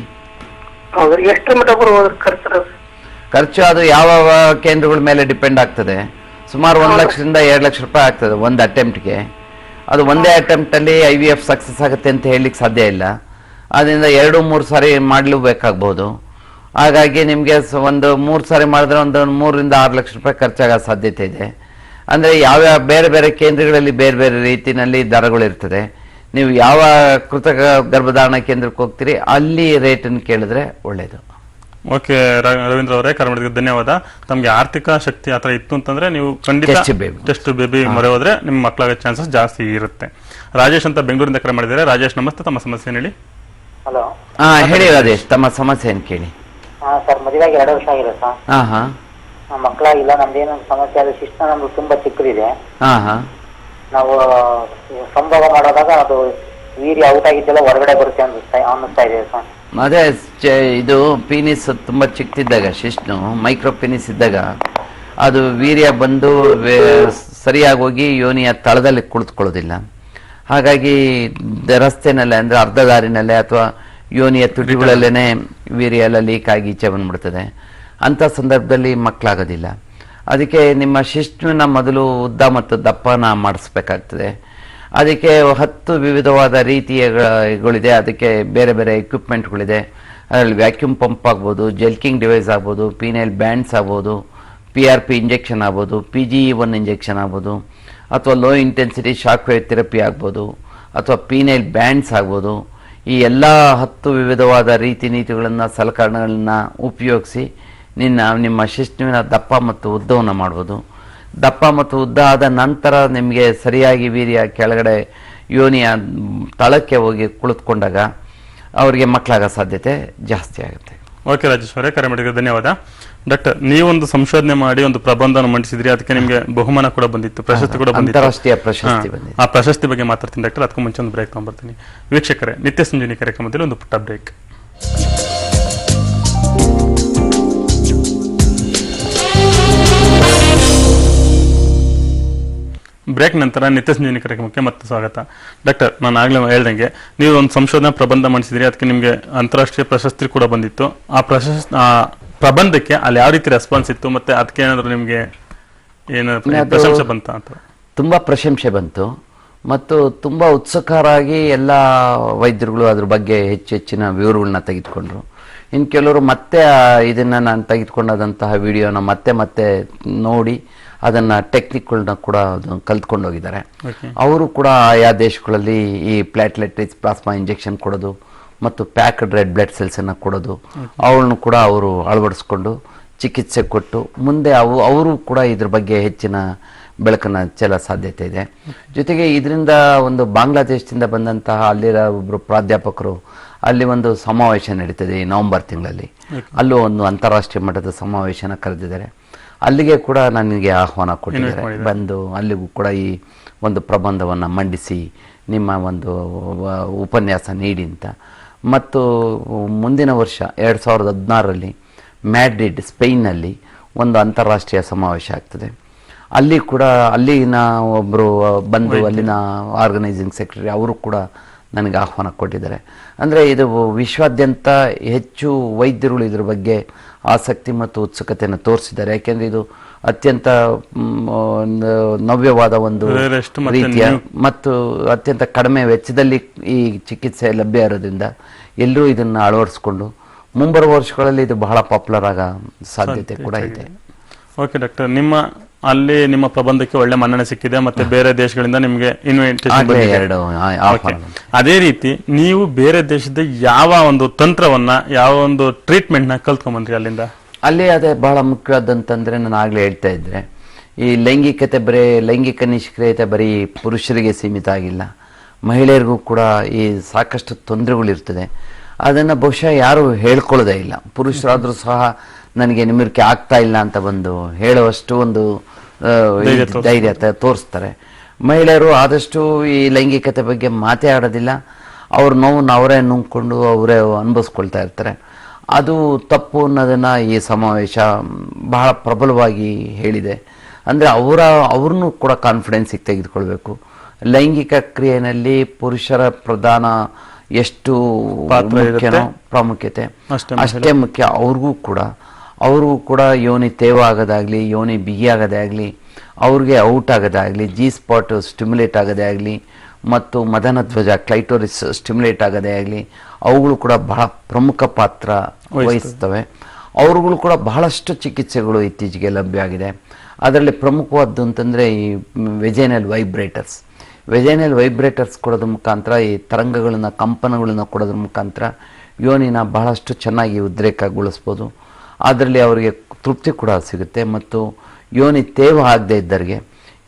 ಹೌದ್ರಿ ಎಷ್ಟು ಮಟ್ಟ ಬರ್ಬೋದ್ರಿ ಖರ್ಚು ಅದು? ಖರ್ಚು ಅದು ಯಾವ ಕೇಂದ್ರಗಳ ಮೇಲೆ ಡಿಪೆಂಡ್ ಆಗ್ತದೆ. ಸುಮಾರು ಒಂದು ಲಕ್ಷದಿಂದ ಎರಡು ಲಕ್ಷ ರೂಪಾಯಿ ಆಗ್ತದೆ ಒಂದು ಅಟೆಂಪ್ಟ್ಗೆ ಅದು ಒಂದೇ ಅಟೆಂಪ್ಟ್ ಅಲ್ಲಿ ಐ ವಿ ಎಫ್ ಸಕ್ಸಸ್ ಆಗುತ್ತೆ ಅಂತ ಹೇಳಲಿಕ್ಕೆ ಸಾಧ್ಯ ಇಲ್ಲ. ಅದರಿಂದ ಎರಡು, ಮೂರು ಸಾರಿ ಮಾಡಲು ಬೇಕಾಗಬಹುದು ಹಾಗಾಗಿ ನಿಮಗೆ ಒಂದು ಮೂರು ಸಾರಿ ಮಾಡಿದ್ರೆ ಒಂದು ಮೂರರಿಂದ ಆರು ಲಕ್ಷ ರೂಪಾಯಿ ಖರ್ಚಾಗೋ ಸಾಧ್ಯತೆ ಇದೆ. ಅಂದರೆ ಯಾವ್ಯಾವ ಬೇರೆ ಬೇರೆ ಕೇಂದ್ರಗಳಲ್ಲಿ ಬೇರೆ ಬೇರೆ ರೀತಿಯಲ್ಲಿ ದರಗಳು ಇರ್ತದೆ. ನೀವು ಯಾವ ಕೃತಕ ಗರ್ಭಧಾರಣ ಕೇಂದ್ರಕ್ಕೆ ಹೋಗ್ತೀರಿ, ಅಲ್ಲಿ ರೇಟನ್ನು ಕೇಳಿದ್ರೆ ಒಳ್ಳೆಯದು ಓಕೆ ರವೀಂದ್ರ ಅವರೇ ಕರೆ ಮಾಡಿದ್ದಕ್ಕೆ ಧನ್ಯವಾದ. ತಮ್ಗೆ ಆರ್ಥಿಕ ಶಕ್ತಿ ಆತರ ಇತ್ತು ಅಂತಂದ್ರೆ ನೀವು ಖಂಡಿತ. Test baby. ಮೊರೆ ಹೋದ್ರೆ ನಿಮ್ಮ ಮಕ್ಕಳಾಗೋ ಚಾನ್ಸಸ್ ಜಾಸ್ತಿ ಇರುತ್ತೆ. ರಾಜೇಶ್ ಅಂತ ಬೆಂಗಳೂರಿಂದ ಕರೆ ಮಾಡಿದ್ದಾರೆ. ರಾಜೇಶ್ ನಮಸ್ತೆ. ತಮ್ಮ ಸಮಸ್ಯೆ ಹೇಳಿ. ಹಲೋ. ಹಾ ಹೇಳಿ ರಾಜೇಶ್ ತಮ್ಮ ಸಮಸ್ಯೆ ಏನು ಕೇಳಿ. ಹಾ ಸರ್ ಎರಡು ವರ್ಷ ಆಗಿದೆ ಸರ್. ಹಾ ಹಾ. ಮಕ್ಕಳಾಗಿಲ್ಲ ನಮ್ದೇನು ಸಮಸ್ಯೆ ಅದು ಶಿಷ್ಟ ನಮ್ದು ತುಂಬಾ ಚಿಕ್ಕದಿದೆ. ಹಾ ಹಾ. ನಾವು ಸಂಭವ ಮಾಡೋದಾಗ ಅದು ವೀರ್ಯ ಔಟ್ ಆಗಿದ್ದೆಲ್ಲ ಹೊರಗಡೆ ಬರುತ್ತೆ ಅನ್ನಿಸ್ತಾ ಇದೆ ಅದೇ ಇದು ಪೀನಿಸ್ ತುಂಬಾ ಚಿಕ್ಕದಿದ್ದಾಗ ಶಿಷ್ಣು ಮೈಕ್ರೋ ಪೀನಿಸ್ ಇದ್ದಾಗ, ಅದು ವೀರ್ಯ ಬಂದು ಸರಿಯಾಗಿ ಹೋಗಿ ಯೋನಿಯ ತಳದಲ್ಲಿ ಕುಳಿತುಕೊಳ್ಳೋದಿಲ್ಲ. ಹಾಗಾಗಿ ರಸ್ತೆನಲ್ಲೇ ಅಂದ್ರೆ ಅರ್ಧ ದಾರಿನಲ್ಲೇ ಅಥವಾ ಯೋನಿಯ ತುಟಿಗಳಲ್ಲೇನೆ ವೀರ್ಯ ಎಲ್ಲ ಲೀಕ್ ಆಗಿ ಈಚೆ ಬಂದ್ಬಿಡ್ತದೆ. ಅಂಥ ಸಂದರ್ಭದಲ್ಲಿ ಮಕ್ಕಳಾಗೋದಿಲ್ಲ. ಅದಕ್ಕೆ ನಿಮ್ಮ ಶಿಷ್ಣುವಿನ ಮೊದಲು ಉದ್ದ ಮತ್ತು ದಪ್ಪನ ಮಾಡಿಸ್ಬೇಕಾಗ್ತದೆ. ಅದಕ್ಕೆ ಹತ್ತು ವಿವಿಧವಾದ ರೀತಿಯಗಳಿದೆ. ಅದಕ್ಕೆ ಬೇರೆ ಬೇರೆ ಎಕ್ವಿಪ್ಮೆಂಟ್ಗಳಿದೆ ಅದರಲ್ಲಿ ವ್ಯಾಕ್ಯೂಮ್ ಪಂಪ್ ಆಗ್ಬೋದು ಜೆಲ್ಕಿಂಗ್ ಡಿವೈಸ್ ಆಗ್ಬೋದು ಪೀನೈಲ್ ಬ್ಯಾಂಡ್ಸ್ ಆಗ್ಬೋದು ಪಿ ಆರ್ ಪಿ ಇಂಜೆಕ್ಷನ್ ಆಗ್ಬೋದು P G E one injection ಆಗ್ಬೋದು, ಅಥವಾ low intensity shock wave therapy ಆಗ್ಬೋದು, ಅಥವಾ ಪೀನೈಲ್ ಬ್ಯಾಂಡ್ಸ್ ಆಗ್ಬೋದು. ಈ ಎಲ್ಲ ಹತ್ತು ವಿವಿಧವಾದ ರೀತಿ ನೀತಿಗಳನ್ನು, ಸಲಕರಣೆಗಳನ್ನು ಉಪಯೋಗಿಸಿ ನಿನ್ನ, ನಿಮ್ಮ ಶಿಸ್ತುವಿನ ದಪ್ಪ ಮತ್ತು ಉದ್ದವನ್ನು ಮಾಡ್ಬೋದು. ದಪ್ಪ ಮತ್ತು ಉದ್ದ ಆದ ನಂತರ ನಿಮಗೆ ಸರಿಯಾಗಿ ವೀರ್ಯ ಕೆಳಗಡೆ ಯೋನಿಯ ತಳಕ್ಕೆ ಹೋಗಿ ಕುಳಿತುಕೊಂಡಾಗ ಅವರಿಗೆ ಮಕ್ಕಳಾಗೋ ಸಾಧ್ಯತೆ ಜಾಸ್ತಿ ಆಗುತ್ತೆ. ಓಕೆ ರಾಜೇಶ್ ಅವರೇ ಕರೆ ಮಾಡಿದ್ರೆ ಧನ್ಯವಾದ. ಡಾಕ್ಟರ್ ನೀವೊಂದು ಸಂಶೋಧನೆ ಮಾಡಿ ಒಂದು ಪ್ರಬಂಧವನ್ನು ಮಂಡಿಸಿದ್ರಿ ಅದಕ್ಕೆ ನಿಮಗೆ ಬಹುಮಾನ ಕೂಡ ಬಂದಿತ್ತು ಪ್ರಶಸ್ತಿ ಕೂಡ ಬಂದಿತ್ತು. ಅಂತಾರಾಷ್ಟ್ರೀಯ ಪ್ರಶಸ್ತಿ ಆ ಪ್ರಶಸ್ತಿ ಬಗ್ಗೆ ಮಾತಾಡ್ತೀನಿ ಡಾಕ್ಟರ್ ಅದಕ್ಕೂ ಮುಂಚೆ ಒಂದು ಬ್ರೇಕ್ ತಗೊಂಡ್ಬರ್ತೀನಿ. ವೀಕ್ಷಕರೇ ನಿತ್ಯ ಸಂಜೀವಿನಿ ಕಾರ್ಯಕ್ರಮದಲ್ಲಿ ಒಂದು ಪುಟ್ಟ ಬ್ರೇಕ್ ಬ್ರೇಕ್ ನಂತರ ನಿತ್ಯ ಸಂಜೀವಿನಿ ಕಾರ್ಯಕ್ರಮಕ್ಕೆ ಮತ್ತೆ ಸ್ವಾಗತ. ಡಾಕ್ಟರ್ ನಾನು ಆಗಲೇ ಹೇಳ್ದಂಗೆ ನೀವು ಒಂದು ಸಂಶೋಧನಾ ಪ್ರಬಂಧ ಮಾಡಿಸಿದ್ರಿ ಅದಕ್ಕೆ ನಿಮಗೆ ಅಂತಾರಾಷ್ಟ್ರೀಯ ಪ್ರಶಸ್ತಿ ಕೂಡ ಬಂದಿತ್ತು. ಆ ಪ್ರಶಸ್ತಿ ಆ ಪ್ರಬಂಧಕ್ಕೆ ಅಲ್ಲಿ ಯಾವ ರೀತಿ ರೆಸ್ಪಾನ್ಸ್ ಇತ್ತು ಮತ್ತೆ ಅದಕ್ಕೆ ಏನಾದರೂ ನಿಮಗೆ ಏನು ಪ್ರಶಂಸೆ ಬಂತ ಅಂತ? ತುಂಬ ಪ್ರಶಂಸೆ ಬಂತು. ಮತ್ತು ತುಂಬ ಉತ್ಸುಕರಾಗಿ ಎಲ್ಲ ವೈದ್ಯರುಗಳು ಅದ್ರ ಬಗ್ಗೆ ಹೆಚ್ಚು ಹೆಚ್ಚಿನ ವಿವರಗಳನ್ನ ತೆಗೆದುಕೊಂಡ್ರು. ಇನ್ನು ಕೆಲವರು ಮತ್ತೆ ಇದನ್ನು ಇದನ್ನ ನಾನು ತೆಗೆದುಕೊಂಡಾದಂತಹ ವಿಡಿಯೋನ ಮತ್ತೆ ಮತ್ತೆ ನೋಡಿ ಅದನ್ನ ಟೆಕ್ನಿಕ್ಗಳನ್ನ ಕೂಡ ಅದು ಕಲ್ತ್ಕೊಂಡು ಹೋಗಿದ್ದಾರೆ. ಅವರು ಕೂಡ ಆಯಾ ದೇಶಗಳಲ್ಲಿ ಈ ಪ್ಲಾಟ್ಲೆಟ್ ರಿಚ್ ಪ್ಲಾಸ್ಮಾ ಇಂಜೆಕ್ಷನ್ ಕೊಡೋದು ಮತ್ತು ಪ್ಯಾಕ್ಡ್ ರೆಡ್ ಬ್ಲಡ್ ಸೆಲ್ಸನ್ನು ಕೊಡೋದು. ಅವಳನ್ನು ಕೂಡ ಅವರು ಅಳವಡಿಸ್ಕೊಂಡು ಚಿಕಿತ್ಸೆ ಕೊಟ್ಟು ಮುಂದೆ ಅವು ಅವರು ಕೂಡ ಇದ್ರ ಬಗ್ಗೆ ಹೆಚ್ಚಿನ ಬೆಳಕನ್ನು ಚೆಲ್ಲ ಸಾಧ್ಯತೆ ಇದೆ. ಜೊತೆಗೆ ಇದರಿಂದ ಒಂದು ಬಾಂಗ್ಲಾದೇಶದಿಂದ ಬಂದಂತಹ ಅಲ್ಲಿರೋ ಒಬ್ಬರು ಪ್ರಾಧ್ಯಾಪಕರು ಅಲ್ಲಿ ಒಂದು ಸಮಾವೇಶ ನಡೀತದೆ ಈ ನವೆಂಬರ್ ತಿಂಗಳಲ್ಲಿ. ಅಲ್ಲೂ ಒಂದು ಅಂತಾರಾಷ್ಟ್ರೀಯ ಮಟ್ಟದ ಸಮಾವೇಶನ ಕರೆದಿದ್ದಾರೆ. ಅಲ್ಲಿಗೆ ಕೂಡ ನನಗೆ ಆಹ್ವಾನ ಕೊಟ್ಟಿದ್ದಾರೆ ಬಂದು ಅಲ್ಲಿಗೂ ಕೂಡ ಈ ಒಂದು ಪ್ರಬಂಧವನ್ನು ಮಂಡಿಸಿ ನಿಮ್ಮ ಒಂದು ಉಪನ್ಯಾಸ ನೀಡಿ ಅಂತ. ಮತ್ತು ಮುಂದಿನ ವರ್ಷ ಎರಡು ಸಾವಿರದ ಹದಿನಾರರಲ್ಲಿ ಮ್ಯಾಡ್ರಿಡ್ ಸ್ಪೇನ್ನಲ್ಲಿ ಒಂದು ಅಂತಾರಾಷ್ಟ್ರೀಯ ಸಮಾವೇಶ ಆಗ್ತದೆ. ಅಲ್ಲಿ ಕೂಡ ಅಲ್ಲಿನ ಒಬ್ಬರು ಬಂದು ಅಲ್ಲಿನ ಆರ್ಗನೈಸಿಂಗ್ ಸೆಕ್ರೆಟರಿ ಅವರು ಕೂಡ ನನಗೆ ಆಹ್ವಾನ ಕೊಟ್ಟಿದ್ದಾರೆ. ಅಂದರೆ ಇದು ವಿಶ್ವಾದ್ಯಂತ ಹೆಚ್ಚು ವೈದ್ಯರುಗಳು ಇದ್ರ ಬಗ್ಗೆ ಆಸಕ್ತಿ ಮತ್ತು ಉತ್ಸುಕತೆಯನ್ನು ತೋರಿಸಿದ್ದಾರೆ. ಯಾಕೆಂದರೆ ಇದು ಅತ್ಯಂತ ನವ್ಯವಾದ ಒಂದು ರೀತಿಯ ಮತ್ತು ಅತ್ಯಂತ ಕಡಿಮೆ ವೆಚ್ಚದಲ್ಲಿ ಈ ಚಿಕಿತ್ಸೆ ಲಭ್ಯ ಇರೋದ್ರಿಂದ ಎಲ್ಲರೂ ಇದನ್ನು ಅಳವಡಿಸ್ಕೊಂಡು ಮುಂಬರುವ ವರ್ಷಗಳಲ್ಲಿ ಇದು ಬಹಳ ಪಾಪ್ಯುಲರ್ ಆಗ ಸಾಧ್ಯತೆ ಕೂಡ ಇದೆ. ಓಕೆ ಡಾಕ್ಟರ್ ನಿಮ್ಮ ಅಲ್ಲಿ ನಿಮ್ಮ ಪ್ರಬಂಧಕ್ಕೆ ಒಳ್ಳೆ ಮನ್ನಣೆ ಸಿಕ್ಕಿದೆ ಮತ್ತೆ ಬೇರೆ ದೇಶಗಳಿಂದ ನಿಮಗೆ ಇನ್ವಿಟೇಷನ್ ಆಗ್ಲೇ ಬಂದಿದೆ. ಎರಡು. ಅದೇ ರೀತಿ ನೀವು ಬೇರೆ ದೇಶದ ಯಾವ ಒಂದು ತಂತ್ರವನ್ನ ಯಾವ ಒಂದು ಟ್ರೀಟ್ಮೆಂಟ್ನ ಕಲ್ತ್ಕೊಂಡ್ಬಂದ್ರಿ ಅಲ್ಲಿಂದ? ಅಲ್ಲಿ ಅದೇ ಬಹಳ ಮುಖ್ಯವಾದಂತಂದ್ರೆ ನಾನು ಆಗ್ಲೇ ಹೇಳ್ತಾ ಇದ್ರೆ ಈ ಲೈಂಗಿಕತೆ ಬರೀ ಲೈಂಗಿಕ ನಿಷ್ಕ್ರಿಯತೆ ಬರೀ ಪುರುಷರಿಗೆ ಸೀಮಿತ ಆಗಿಲ್ಲ. ಮಹಿಳೆಯರಿಗೂ ಕೂಡ ಈ ಸಾಕಷ್ಟು ತೊಂದರೆಗಳಿರ್ತದೆ. ಅದನ್ನು ಬಹುಶಃ ಯಾರು ಹೇಳ್ಕೊಳ್ಳೋದೇ ಇಲ್ಲ. ಪುರುಷರಾದರೂ ಸಹ ನನಗೆ ನಿಮಿರಿಕೆ ಆಗ್ತಾ ಇಲ್ಲ ಅಂತ ಬಂದು ಹೇಳುವಷ್ಟು ಒಂದು ಧೈರ್ಯ ತೋರಿಸ್ತಾರೆ. ಮಹಿಳೆಯರು ಆದಷ್ಟು ಈ ಲೈಂಗಿಕತೆ ಬಗ್ಗೆ ಮಾತೇ ಆಡೋದಿಲ್ಲ. ಅವ್ರ ನೋವನ್ನು ಅವರೇ ನುಂಗ್ಕೊಂಡು ಅವರೇ ಅನುಭವಿಸ್ಕೊಳ್ತಾ ಇರ್ತಾರೆ. ಅದು ತಪ್ಪು ಅನ್ನೋದನ್ನ ಈ ಸಮಾವೇಶ ಬಹಳ ಪ್ರಬಲವಾಗಿ ಹೇಳಿದೆ. ಅಂದರೆ ಅವರ ಅವ್ರನ್ನೂ ಕೂಡ ಕಾನ್ಫಿಡೆನ್ಸಿಗೆ ತೆಗೆದುಕೊಳ್ಬೇಕು. ಲೈಂಗಿಕ ಕ್ರಿಯೆಯಲ್ಲಿ ಪುರುಷರ ಪ್ರಧಾನ ಎಷ್ಟು ಪ್ರಾಮುಖ್ಯತೆ ಅಷ್ಟೇ ಮುಖ್ಯ ಅವ್ರಿಗೂ ಕೂಡ. ಅವ್ರಿಗೂ ಕೂಡ ಯೋನಿ ತೇವ ಆಗೋದಾಗಲಿ ಯೋನಿ ಬಿಗಿ ಆಗೋದೇ ಆಗಲಿ ಅವ್ರಿಗೆ ಔಟ್ ಆಗೋದೇ ಆಗಲಿ ಜಿ ಸ್ಪಾಟ್ ಸ್ಟಿಮ್ಯುಲೇಟ್ ಆಗೋದೇ ಆಗಲಿ ಮತ್ತು ಮದನ ಧ್ವಜ ಕ್ಲೈಟೋರಿಸ್ ಸ್ಟಿಮ್ಯುಲೇಟ್ ಆಗೋದೇ ಆಗಲಿ ಅವುಗಳು ಕೂಡ ಬಹಳ ಪ್ರಮುಖ ಪಾತ್ರ ವಹಿಸ್ತವೆ. ಅವ್ರುಗಳು ಕೂಡ ಬಹಳಷ್ಟು ಚಿಕಿತ್ಸೆಗಳು ಇತ್ತೀಚೆಗೆ ಲಭ್ಯ ಆಗಿದೆ. ಅದರಲ್ಲಿ ಪ್ರಮುಖವಾದ್ದು ಅಂತಂದರೆ ಈ ವೆಜೈನಲ್ ವೈಬ್ರೇಟರ್ಸ್ ವೆಜೈನಲ್ ವೈಬ್ರೇಟರ್ಸ್ ಕೊಡೋದ್ರ ಮುಖಾಂತರ ಈ ತರಂಗಗಳನ್ನು ಕಂಪನಗಳನ್ನು ಕೊಡೋದ್ರ ಮುಖಾಂತರ ಯೋನಿನ ಬಹಳಷ್ಟು ಚೆನ್ನಾಗಿ ಉದ್ರೇಕಗೊಳಿಸ್ಬೋದು. ಅದರಲ್ಲಿ ಅವರಿಗೆ ತೃಪ್ತಿ ಕೂಡ ಸಿಗುತ್ತೆ. ಮತ್ತು ಯೋನಿ ತೇವ ಆಗದೆ ಇದ್ದರಿಗೆ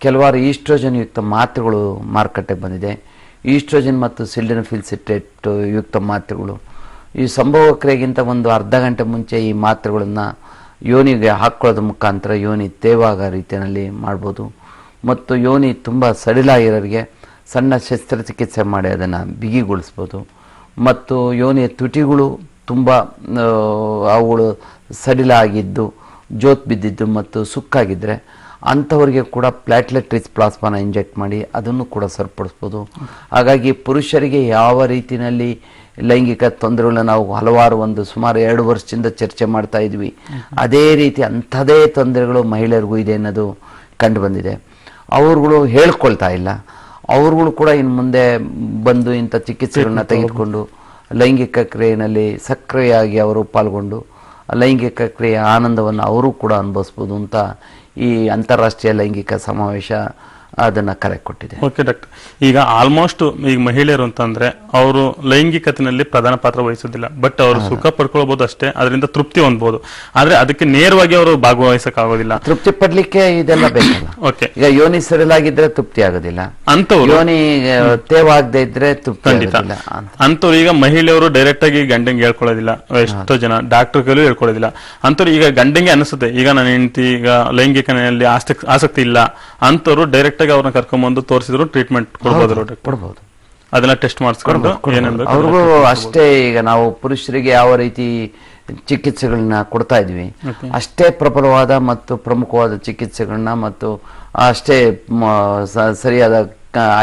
ಕೆಲವಾರು ಈಸ್ಟ್ರೋಜನ್ ಯುಕ್ತ ಮಾತ್ರೆಗಳು ಮಾರುಕಟ್ಟೆಗೆ ಬಂದಿದೆ. ಈಸ್ಟ್ರೋಜನ್ ಮತ್ತು ಸಿಲ್ಡನ್ ಸಿಟ್ರೇಟ್ ಯುಕ್ತ ಮಾತ್ರೆಗಳು. ಈ ಸಂಭವ ಕ್ರಿಯೆಗಿಂತ ಒಂದು ಅರ್ಧ ಗಂಟೆ ಮುಂಚೆ ಈ ಮಾತ್ರೆಗಳನ್ನು ಯೋನಿಗೆ ಹಾಕ್ಕೊಳ್ಳೋದ್ರ ಮುಖಾಂತರ ಯೋನಿ ತೇವ ಆಗೋ ರೀತಿಯಲ್ಲಿ ಮಾಡ್ಬೋದು. ಮತ್ತು ಯೋನಿ ತುಂಬ ಸಡಿಲಾಗಿರೋರಿಗೆ ಸಣ್ಣ ಶಸ್ತ್ರಚಿಕಿತ್ಸೆ ಮಾಡಿ ಅದನ್ನು ಬಿಗಿಗೊಳಿಸ್ಬೋದು. ಮತ್ತು ಯೋನಿಯ ತುಟಿಗಳು ತುಂಬ ಅವುಗಳು ಸಡಿಲಾಗಿದ್ದು, ಜೋತ್ ಬಿದ್ದಿದ್ದು ಮತ್ತು ಸುಕ್ಕಾಗಿದ್ದರೆ ಅಂಥವರಿಗೆ ಕೂಡ ಪ್ಲ್ಯಾಟ್ಲೆಟ್ ರಿಚ್ ಪ್ಲಾಸ್ಮಾನ ಇಂಜೆಕ್ಟ್ ಮಾಡಿ ಅದನ್ನು ಕೂಡ ಸರಿಪಡಿಸ್ಬೋದು. ಹಾಗಾಗಿ ಪುರುಷರಿಗೆ ಯಾವ ರೀತಿಯಲ್ಲಿ ಲೈಂಗಿಕ ತೊಂದರೆಗಳನ್ನ ನಾವು ಹಲವಾರು ಒಂದು ಸುಮಾರು ಎರಡು ವರ್ಷದಿಂದ ಚರ್ಚೆ ಮಾಡ್ತಾ ಇದ್ವಿ, ಅದೇ ರೀತಿ ಅಂಥದೇ ತೊಂದರೆಗಳು ಮಹಿಳೆಯರಿಗೂ ಇದೆ ಅನ್ನೋದು ಕಂಡು ಬಂದಿದೆ. ಅವ್ರುಗಳು ಹೇಳ್ಕೊಳ್ತಾ ಇಲ್ಲ. ಅವ್ರುಗಳು ಕೂಡ ಇನ್ನು ಮುಂದೆ ಬಂದು ಇಂಥ ಚಿಕಿತ್ಸೆಗಳನ್ನ ತೆಗೆದುಕೊಂಡು ಲೈಂಗಿಕ ಕ್ರಿಯೆಯಲ್ಲಿ ಸಕ್ರಿಯವಾಗಿ ಅವರು ಪಾಲ್ಗೊಂಡು ಲೈಂಗಿಕ ಕ್ರಿಯೆಯ ಆನಂದವನ್ನು ಅವರು ಕೂಡ ಅನುಭವಿಸ್ಬೋದು ಅಂತ ಈ ಅಂತಾರಾಷ್ಟ್ರೀಯ ಲೈಂಗಿಕ ಸಮಾವೇಶ ಅದನ್ನು ಕರೆ ಕೊಟ್ಟಿದೆ. ಓಕೆ ಡಾಕ್ಟರ್ ಈಗ ಆಲ್ಮೋಸ್ಟ್ ಈಗ ಮಹಿಳೆಯರು ಅಂತಂದ್ರೆ ಅವರು ಲೈಂಗಿಕತೆಯಲ್ಲಿ ಪ್ರಧಾನ ಪಾತ್ರ ವಹಿಸೋದಿಲ್ಲ. ಬಟ್ ಅವರು ಸುಖ ಪಡ್ಕೊಳ್ಬಹುದು ಅಷ್ಟೇ ಅದರಿಂದ ತೃಪ್ತಿ ಹೊಂದ್ಬೋದು. ಆದ್ರೆ ಅದಕ್ಕೆ ನೇರವಾಗಿ ಅವರು ಭಾಗವಹಿಸಕ್ ಆಗೋದಿಲ್ಲ ತೃಪ್ತಿ ಪಡ್ಲಿಕ್ಕೆ ಇದೆಲ್ಲ ಬೇಕಲ್ಲ. [COUGHS] ಓಕೆ ಈಗ ಯೋನಿ ಸರಿಲಾಗಿದ್ರೆ ತೃಪ್ತಿ ಆಗೋದಿಲ್ಲ. ಅಂತವ್ರು ಯೋನಿ ತೇವಾಗದೇ ತೇವಾಗದೆ ಇದ್ರೆ ತೃಪ್ತಿ ಖಂಡಿತ. ಆಗೋದಿಲ್ಲ ಅಂತ. ಅಂತವ್ರು ಈಗ ಮಹಿಳೆಯರು ಡೈರೆಕ್ಟ್ ಆಗಿ ಗಂಡಂಗೆ ಹೇಳ್ಕೊಳ್ಳೋದಿಲ್ಲ. ಎಷ್ಟೋ ಜನ ಡಾಕ್ಟರ್ ಕೈಲೂ ಹೇಳ್ಕೊಳ್ಳೋದಿಲ್ಲ. ಅಂತವ್ರು ಈಗ ಗಂಡಂಗೆ ಅನಿಸುತ್ತೆ. ಈಗ ನನ್ನ ಹೆಂಡತಿ ಈಗ ಲೈಂಗಿಕನಲ್ಲಿ ಆಸಕ್ತಿ ಆಸಕ್ತಿ ಇಲ್ಲ. ಅಂತವ್ರು ಡೈರೆಕ್ಟ್ ಆಗಿ ಅವ್ರನ್ನ ಕರ್ಕೊಂಡ್ಬಂದು ತೋರಿಸಿದ್ರು ಟ್ರೀಟ್ಮೆಂಟ್ ಕೊಡ್ಬೋದು ಡಾಕ್ಟರ್ ಕೊಡ್ಬೋದು. ಅದನ್ನ ಟೆಸ್ಟ್ ಮಾಡಿಸ್ಕೊಂಡು ಏನೇನು ಅವ್ರಿಗೂ ಅಷ್ಟೇ ಈಗ ನಾವು ಪುರುಷರಿಗೆ ಯಾವ ರೀತಿ ಚಿಕಿತ್ಸೆಗಳನ್ನ ಕೊಡ್ತಾ ಇದ್ವಿ ಅಷ್ಟೇ ಪ್ರಬಲವಾದ ಮತ್ತು ಪ್ರಮುಖವಾದ ಚಿಕಿತ್ಸೆಗಳನ್ನ ಮತ್ತು ಅಷ್ಟೇ ಸರಿಯಾದ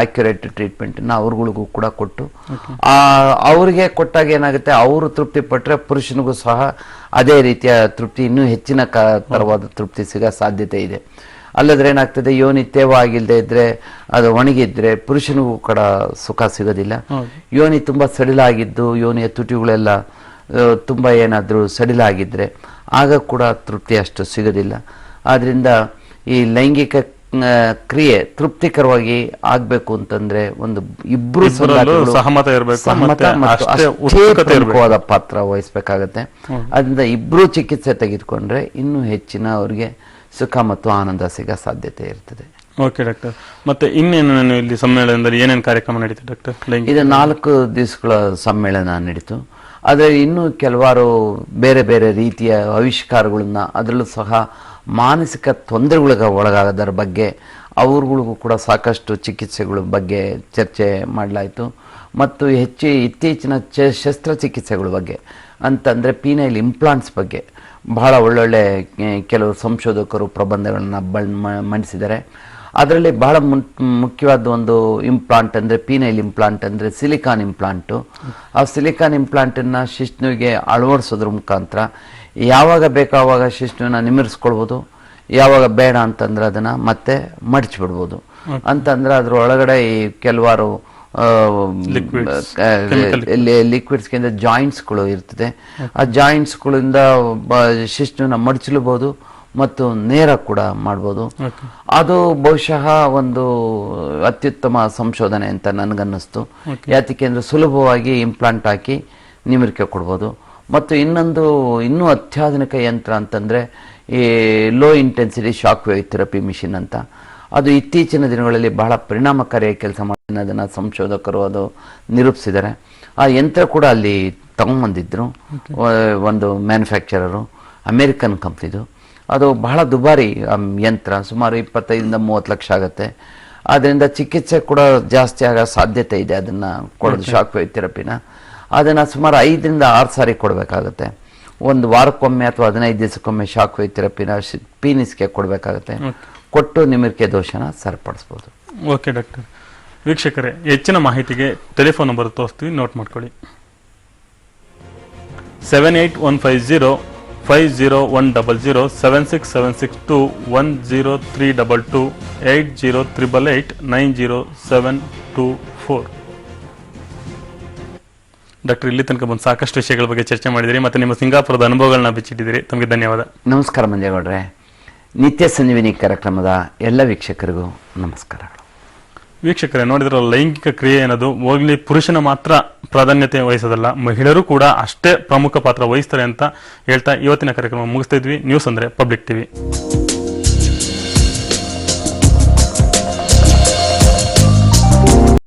ಆಕ್ಯುರೇಟ್ ಟ್ರೀಟ್ಮೆಂಟ್ನ ಅವ್ರಗಳಿಗೂ ಕೂಡ ಕೊಟ್ಟು ಆ ಅವ್ರಿಗೆ ಕೊಟ್ಟಾಗ ಏನಾಗುತ್ತೆ ಅವರು ತೃಪ್ತಿ ಪಟ್ಟರೆ ಪುರುಷನಿಗೂ ಸಹ ಅದೇ ರೀತಿಯ ತೃಪ್ತಿ ಇನ್ನೂ ಹೆಚ್ಚಿನ ಕ ತರವಾದ ತೃಪ್ತಿ ಸಿಗೋ ಸಾಧ್ಯತೆ ಇದೆ. ಅಲ್ಲದ್ರೆ ಏನಾಗ್ತದೆ ಯೋನಿ ತೇವ ಆಗಿಲ್ಲದೆ ಇದ್ರೆ ಅದು ಒಣಗಿದ್ರೆ ಪುರುಷನಿಗೂ ಕೂಡ ಸುಖ ಸಿಗೋದಿಲ್ಲ. ಯೋನಿ ತುಂಬಾ ಸಡಿಲಾಗಿದ್ದು ಯೋನಿಯ ತುಟಿಗಳೆಲ್ಲ ತುಂಬಾ ಏನಾದರೂ ಸಡಿಲಾಗಿದ್ರೆ ಆಗ ಕೂಡ ತೃಪ್ತಿ ಅಷ್ಟು ಸಿಗೋದಿಲ್ಲ. ಆದ್ರಿಂದ ಈ ಲೈಂಗಿಕ ಕ್ರಿಯೆ ತೃಪ್ತಿಕರವಾಗಿ ಆಗ್ಬೇಕು ಅಂತಂದ್ರೆ ಒಂದು ಇಬ್ರು ಸಹಮತ ಇರಬೇಕು ಪಾತ್ರ ವಹಿಸ್ಬೇಕಾಗತ್ತೆ. ಅದರಿಂದ ಇಬ್ರು ಚಿಕಿತ್ಸೆ ತೆಗೆದುಕೊಂಡ್ರೆ ಇನ್ನೂ ಹೆಚ್ಚಿನ ಅವ್ರಿಗೆ ಸುಖ ಮತ್ತು ಆನಂದ ಸಿಗ ಸಾಧ್ಯತೆ ಇರ್ತದೆ. ಓಕೆ ಡಾಕ್ಟರ್ ಮತ್ತೆ ಇನ್ನೇನು ನಾನು ಇಲ್ಲಿ ಸಮ್ಮೇಳನದಲ್ಲಿ ಏನೇನು ಕಾರ್ಯಕ್ರಮ ನಡೀತು ಡಾಕ್ಟರ್ ಇದು ನಾಲ್ಕು ದಿವಸಗಳ ಸಮ್ಮೇಳನ ನಡೀತು. ಆದರೆ ಇನ್ನೂ ಕೆಲವಾರು ಬೇರೆ ಬೇರೆ ರೀತಿಯ ಆವಿಷ್ಕಾರಗಳನ್ನ ಅದರಲ್ಲೂ ಸಹ ಮಾನಸಿಕ ತೊಂದರೆಗಳಿಗೆ ಒಳಗಾಗೋದರ ಬಗ್ಗೆ ಅವ್ರಗಳಿಗೂ ಕೂಡ ಸಾಕಷ್ಟು ಚಿಕಿತ್ಸೆಗಳ ಬಗ್ಗೆ ಚರ್ಚೆ ಮಾಡಲಾಯಿತು. ಮತ್ತು ಹೆಚ್ಚು ಇತ್ತೀಚಿನ ಚ ಶಸ್ತ್ರಚಿಕಿತ್ಸೆಗಳ ಬಗ್ಗೆ ಅಂತಂದರೆ ಪೀನೈಲ್ ಇಂಪ್ಲಾಂಟ್ಸ್ ಬಗ್ಗೆ. ಬಹಳ ಒಳ್ಳೊಳ್ಳೆ ಕೆಲವು ಸಂಶೋಧಕರು ಪ್ರಬಂಧಗಳನ್ನು ಬಳ್ ಮಂಡಿಸಿದ್ದಾರೆ. ಅದರಲ್ಲಿ ಬಹಳ ಮುಖ್ಯವಾದ ಒಂದು ಇಂಪ್ಲಾಂಟ್ ಅಂದರೆ ಪೀನೈಲ್ ಇಂಪ್ಲಾಂಟ್ ಅಂದರೆ ಸಿಲಿಕಾನ್ ಇಂಪ್ಲಾಂಟು ಆ ಸಿಲಿಕಾನ್ ಇಂಪ್ಲಾಂಟನ್ನು ಶಿಷ್ಣುವಿಗೆ ಅಳವಡಿಸೋದ್ರ ಮುಖಾಂತರ ಯಾವಾಗ ಬೇಕೋ ಆವಾಗ ಶಿಷ್ಣುವನ್ನ ನಿಮಿರಿಸ್ಕೊಳ್ಬೋದು ಯಾವಾಗ ಬೇಡ ಅಂತಂದ್ರೆ ಅದನ್ನು ಮತ್ತೆ ಮಡಚಿಬಿಡ್ಬೋದು. ಅಂತಂದ್ರೆ ಅದ್ರ ಒಳಗಡೆ ಈ ಕೆಲವಾರು ಲಿಕ್ವಿಡ್ಸ್ಗಿಂತ ಜಾಯಿಂಟ್ಸ್ಗಳು ಇರ್ತದೆ. ಆ ಜಾಯಿಂಟ್ಸ್ಗಳಿಂದ ಶಿಶ್ನುವನ್ನ ಮಡಚಲಬಹುದು ಮತ್ತು ನೇರ ಕೂಡ ಮಾಡ್ಬೋದು. ಅದು ಬಹುಶಃ ಒಂದು ಅತ್ಯುತ್ತಮ ಸಂಶೋಧನೆ ಅಂತ ನನಗನ್ನಿಸ್ತು. ಯಾತಕ್ಕೆ ಅಂದ್ರೆ ಸುಲಭವಾಗಿ ಇಂಪ್ಲಾಂಟ್ ಹಾಕಿ ನಿಮಿರಿಕೆ ಕೊಡ್ಬೋದು. ಮತ್ತು ಇನ್ನೊಂದು ಇನ್ನೂ ಅತ್ಯಾಧುನಿಕ ಯಂತ್ರ ಅಂತಂದ್ರೆ ಈ low intensity shock wave therapy machine ಅಂತ. ಅದು ಇತ್ತೀಚಿನ ದಿನಗಳಲ್ಲಿ ಬಹಳ ಪರಿಣಾಮಕಾರಿಯಾಗಿ ಕೆಲಸ ಮಾಡಿ ಅದನ್ನು ಸಂಶೋಧಕರು ಅದು ನಿರೂಪಿಸಿದ್ದಾರೆ. ಆ ಯಂತ್ರ ಕೂಡ ಅಲ್ಲಿ ತಗೊಂಬಂದಿದ್ರು ಒಂದು ಮ್ಯಾನುಫ್ಯಾಕ್ಚರರು ಅಮೇರಿಕನ್ ಕಂಪ್ನಿದು. ಅದು ಬಹಳ ದುಬಾರಿ ಯಂತ್ರ. ಸುಮಾರು ಇಪ್ಪತ್ತೈದರಿಂದ ಮೂವತ್ತು ಲಕ್ಷ ಆಗುತ್ತೆ. ಅದರಿಂದ ಚಿಕಿತ್ಸೆ ಕೂಡ ಜಾಸ್ತಿ ಆಗೋ ಸಾಧ್ಯತೆ ಇದೆ. ಅದನ್ನು ಕೊಡೋದು ಶಾಕ್ ವೇವ್ ಥೆರಪಿನ ಅದನ್ನು ಸುಮಾರು ಐದರಿಂದ ಆರು ಸಾರಿ ಕೊಡಬೇಕಾಗುತ್ತೆ. ಒಂದು ವಾರಕ್ಕೊಮ್ಮೆ ಅಥವಾ ಹದಿನೈದು ದಿವಸಕ್ಕೊಮ್ಮೆ ಶಾಕ್ ವೇವ್ ಥೆರಪಿನ ಪೀನಿಸ್ಗೆ ಕೊಡಬೇಕಾಗುತ್ತೆ. ಕೊಟ್ಟು ನಿಮಿರಿಕೆ ದೋಷನ ಸರಿಪಡಿಸ್ಬೋದು. ಓಕೆ ಡಾಕ್ಟರ್ ವೀಕ್ಷಕರೇ ಹೆಚ್ಚಿನ ಮಾಹಿತಿಗೆ ಟೆಲಿಫೋನ್ ನಂಬರ್ ತೋರಿಸ್ತೀವಿ ನೋಟ್ ಮಾಡ್ಕೊಳ್ಳಿ. Seven eight one five zero five zero one double zero seven six seven six two one zero three double two eight zero triple eight nine zero seven two four doctor ಇಲ್ಲಿ ತನಕ ಬಂದು ಸಾಕಷ್ಟು ವಿಷಯಗಳ ಬಗ್ಗೆ ಚರ್ಚೆ ಮಾಡಿದಿರಿ ಮತ್ತು ನಿಮ್ಮ ಸಿಂಗಾಪುರದ ಅನುಭವಗಳನ್ನ ಬಿಚ್ಚಿಟ್ಟಿದ್ದೀರಿ. ತಮಗೆ ಧನ್ಯವಾದ. ನಮಸ್ಕಾರ ಮಂಜೇಗೌಡ್ರೆ. ನಿತ್ಯ ಸಂಜೀವಿನಿ ಕಾರ್ಯಕ್ರಮದ ಎಲ್ಲ ವೀಕ್ಷಕರಿಗೂ ನಮಸ್ಕಾರಗಳು. ವೀಕ್ಷಕರೇ ನೋಡಿದ್ರೆ ಲೈಂಗಿಕ ಕ್ರಿಯೆ ಏನದು ಹೋಗ್ಲಿ ಪುರುಷನ ಮಾತ್ರ ಪ್ರಾಧಾನ್ಯತೆ ವಹಿಸೋದಲ್ಲ, ಮಹಿಳೆಯರು ಕೂಡ ಅಷ್ಟೇ ಪ್ರಮುಖ ಪಾತ್ರ ವಹಿಸ್ತಾರೆ ಅಂತ ಹೇಳ್ತಾ ಇವತ್ತಿನ ಕಾರ್ಯಕ್ರಮ ಮುಗಿಸ್ತಾ ಇದ್ವಿ. ನ್ಯೂಸ್ ಅಂದ್ರೆ ಪಬ್ಲಿಕ್ ಟಿವಿ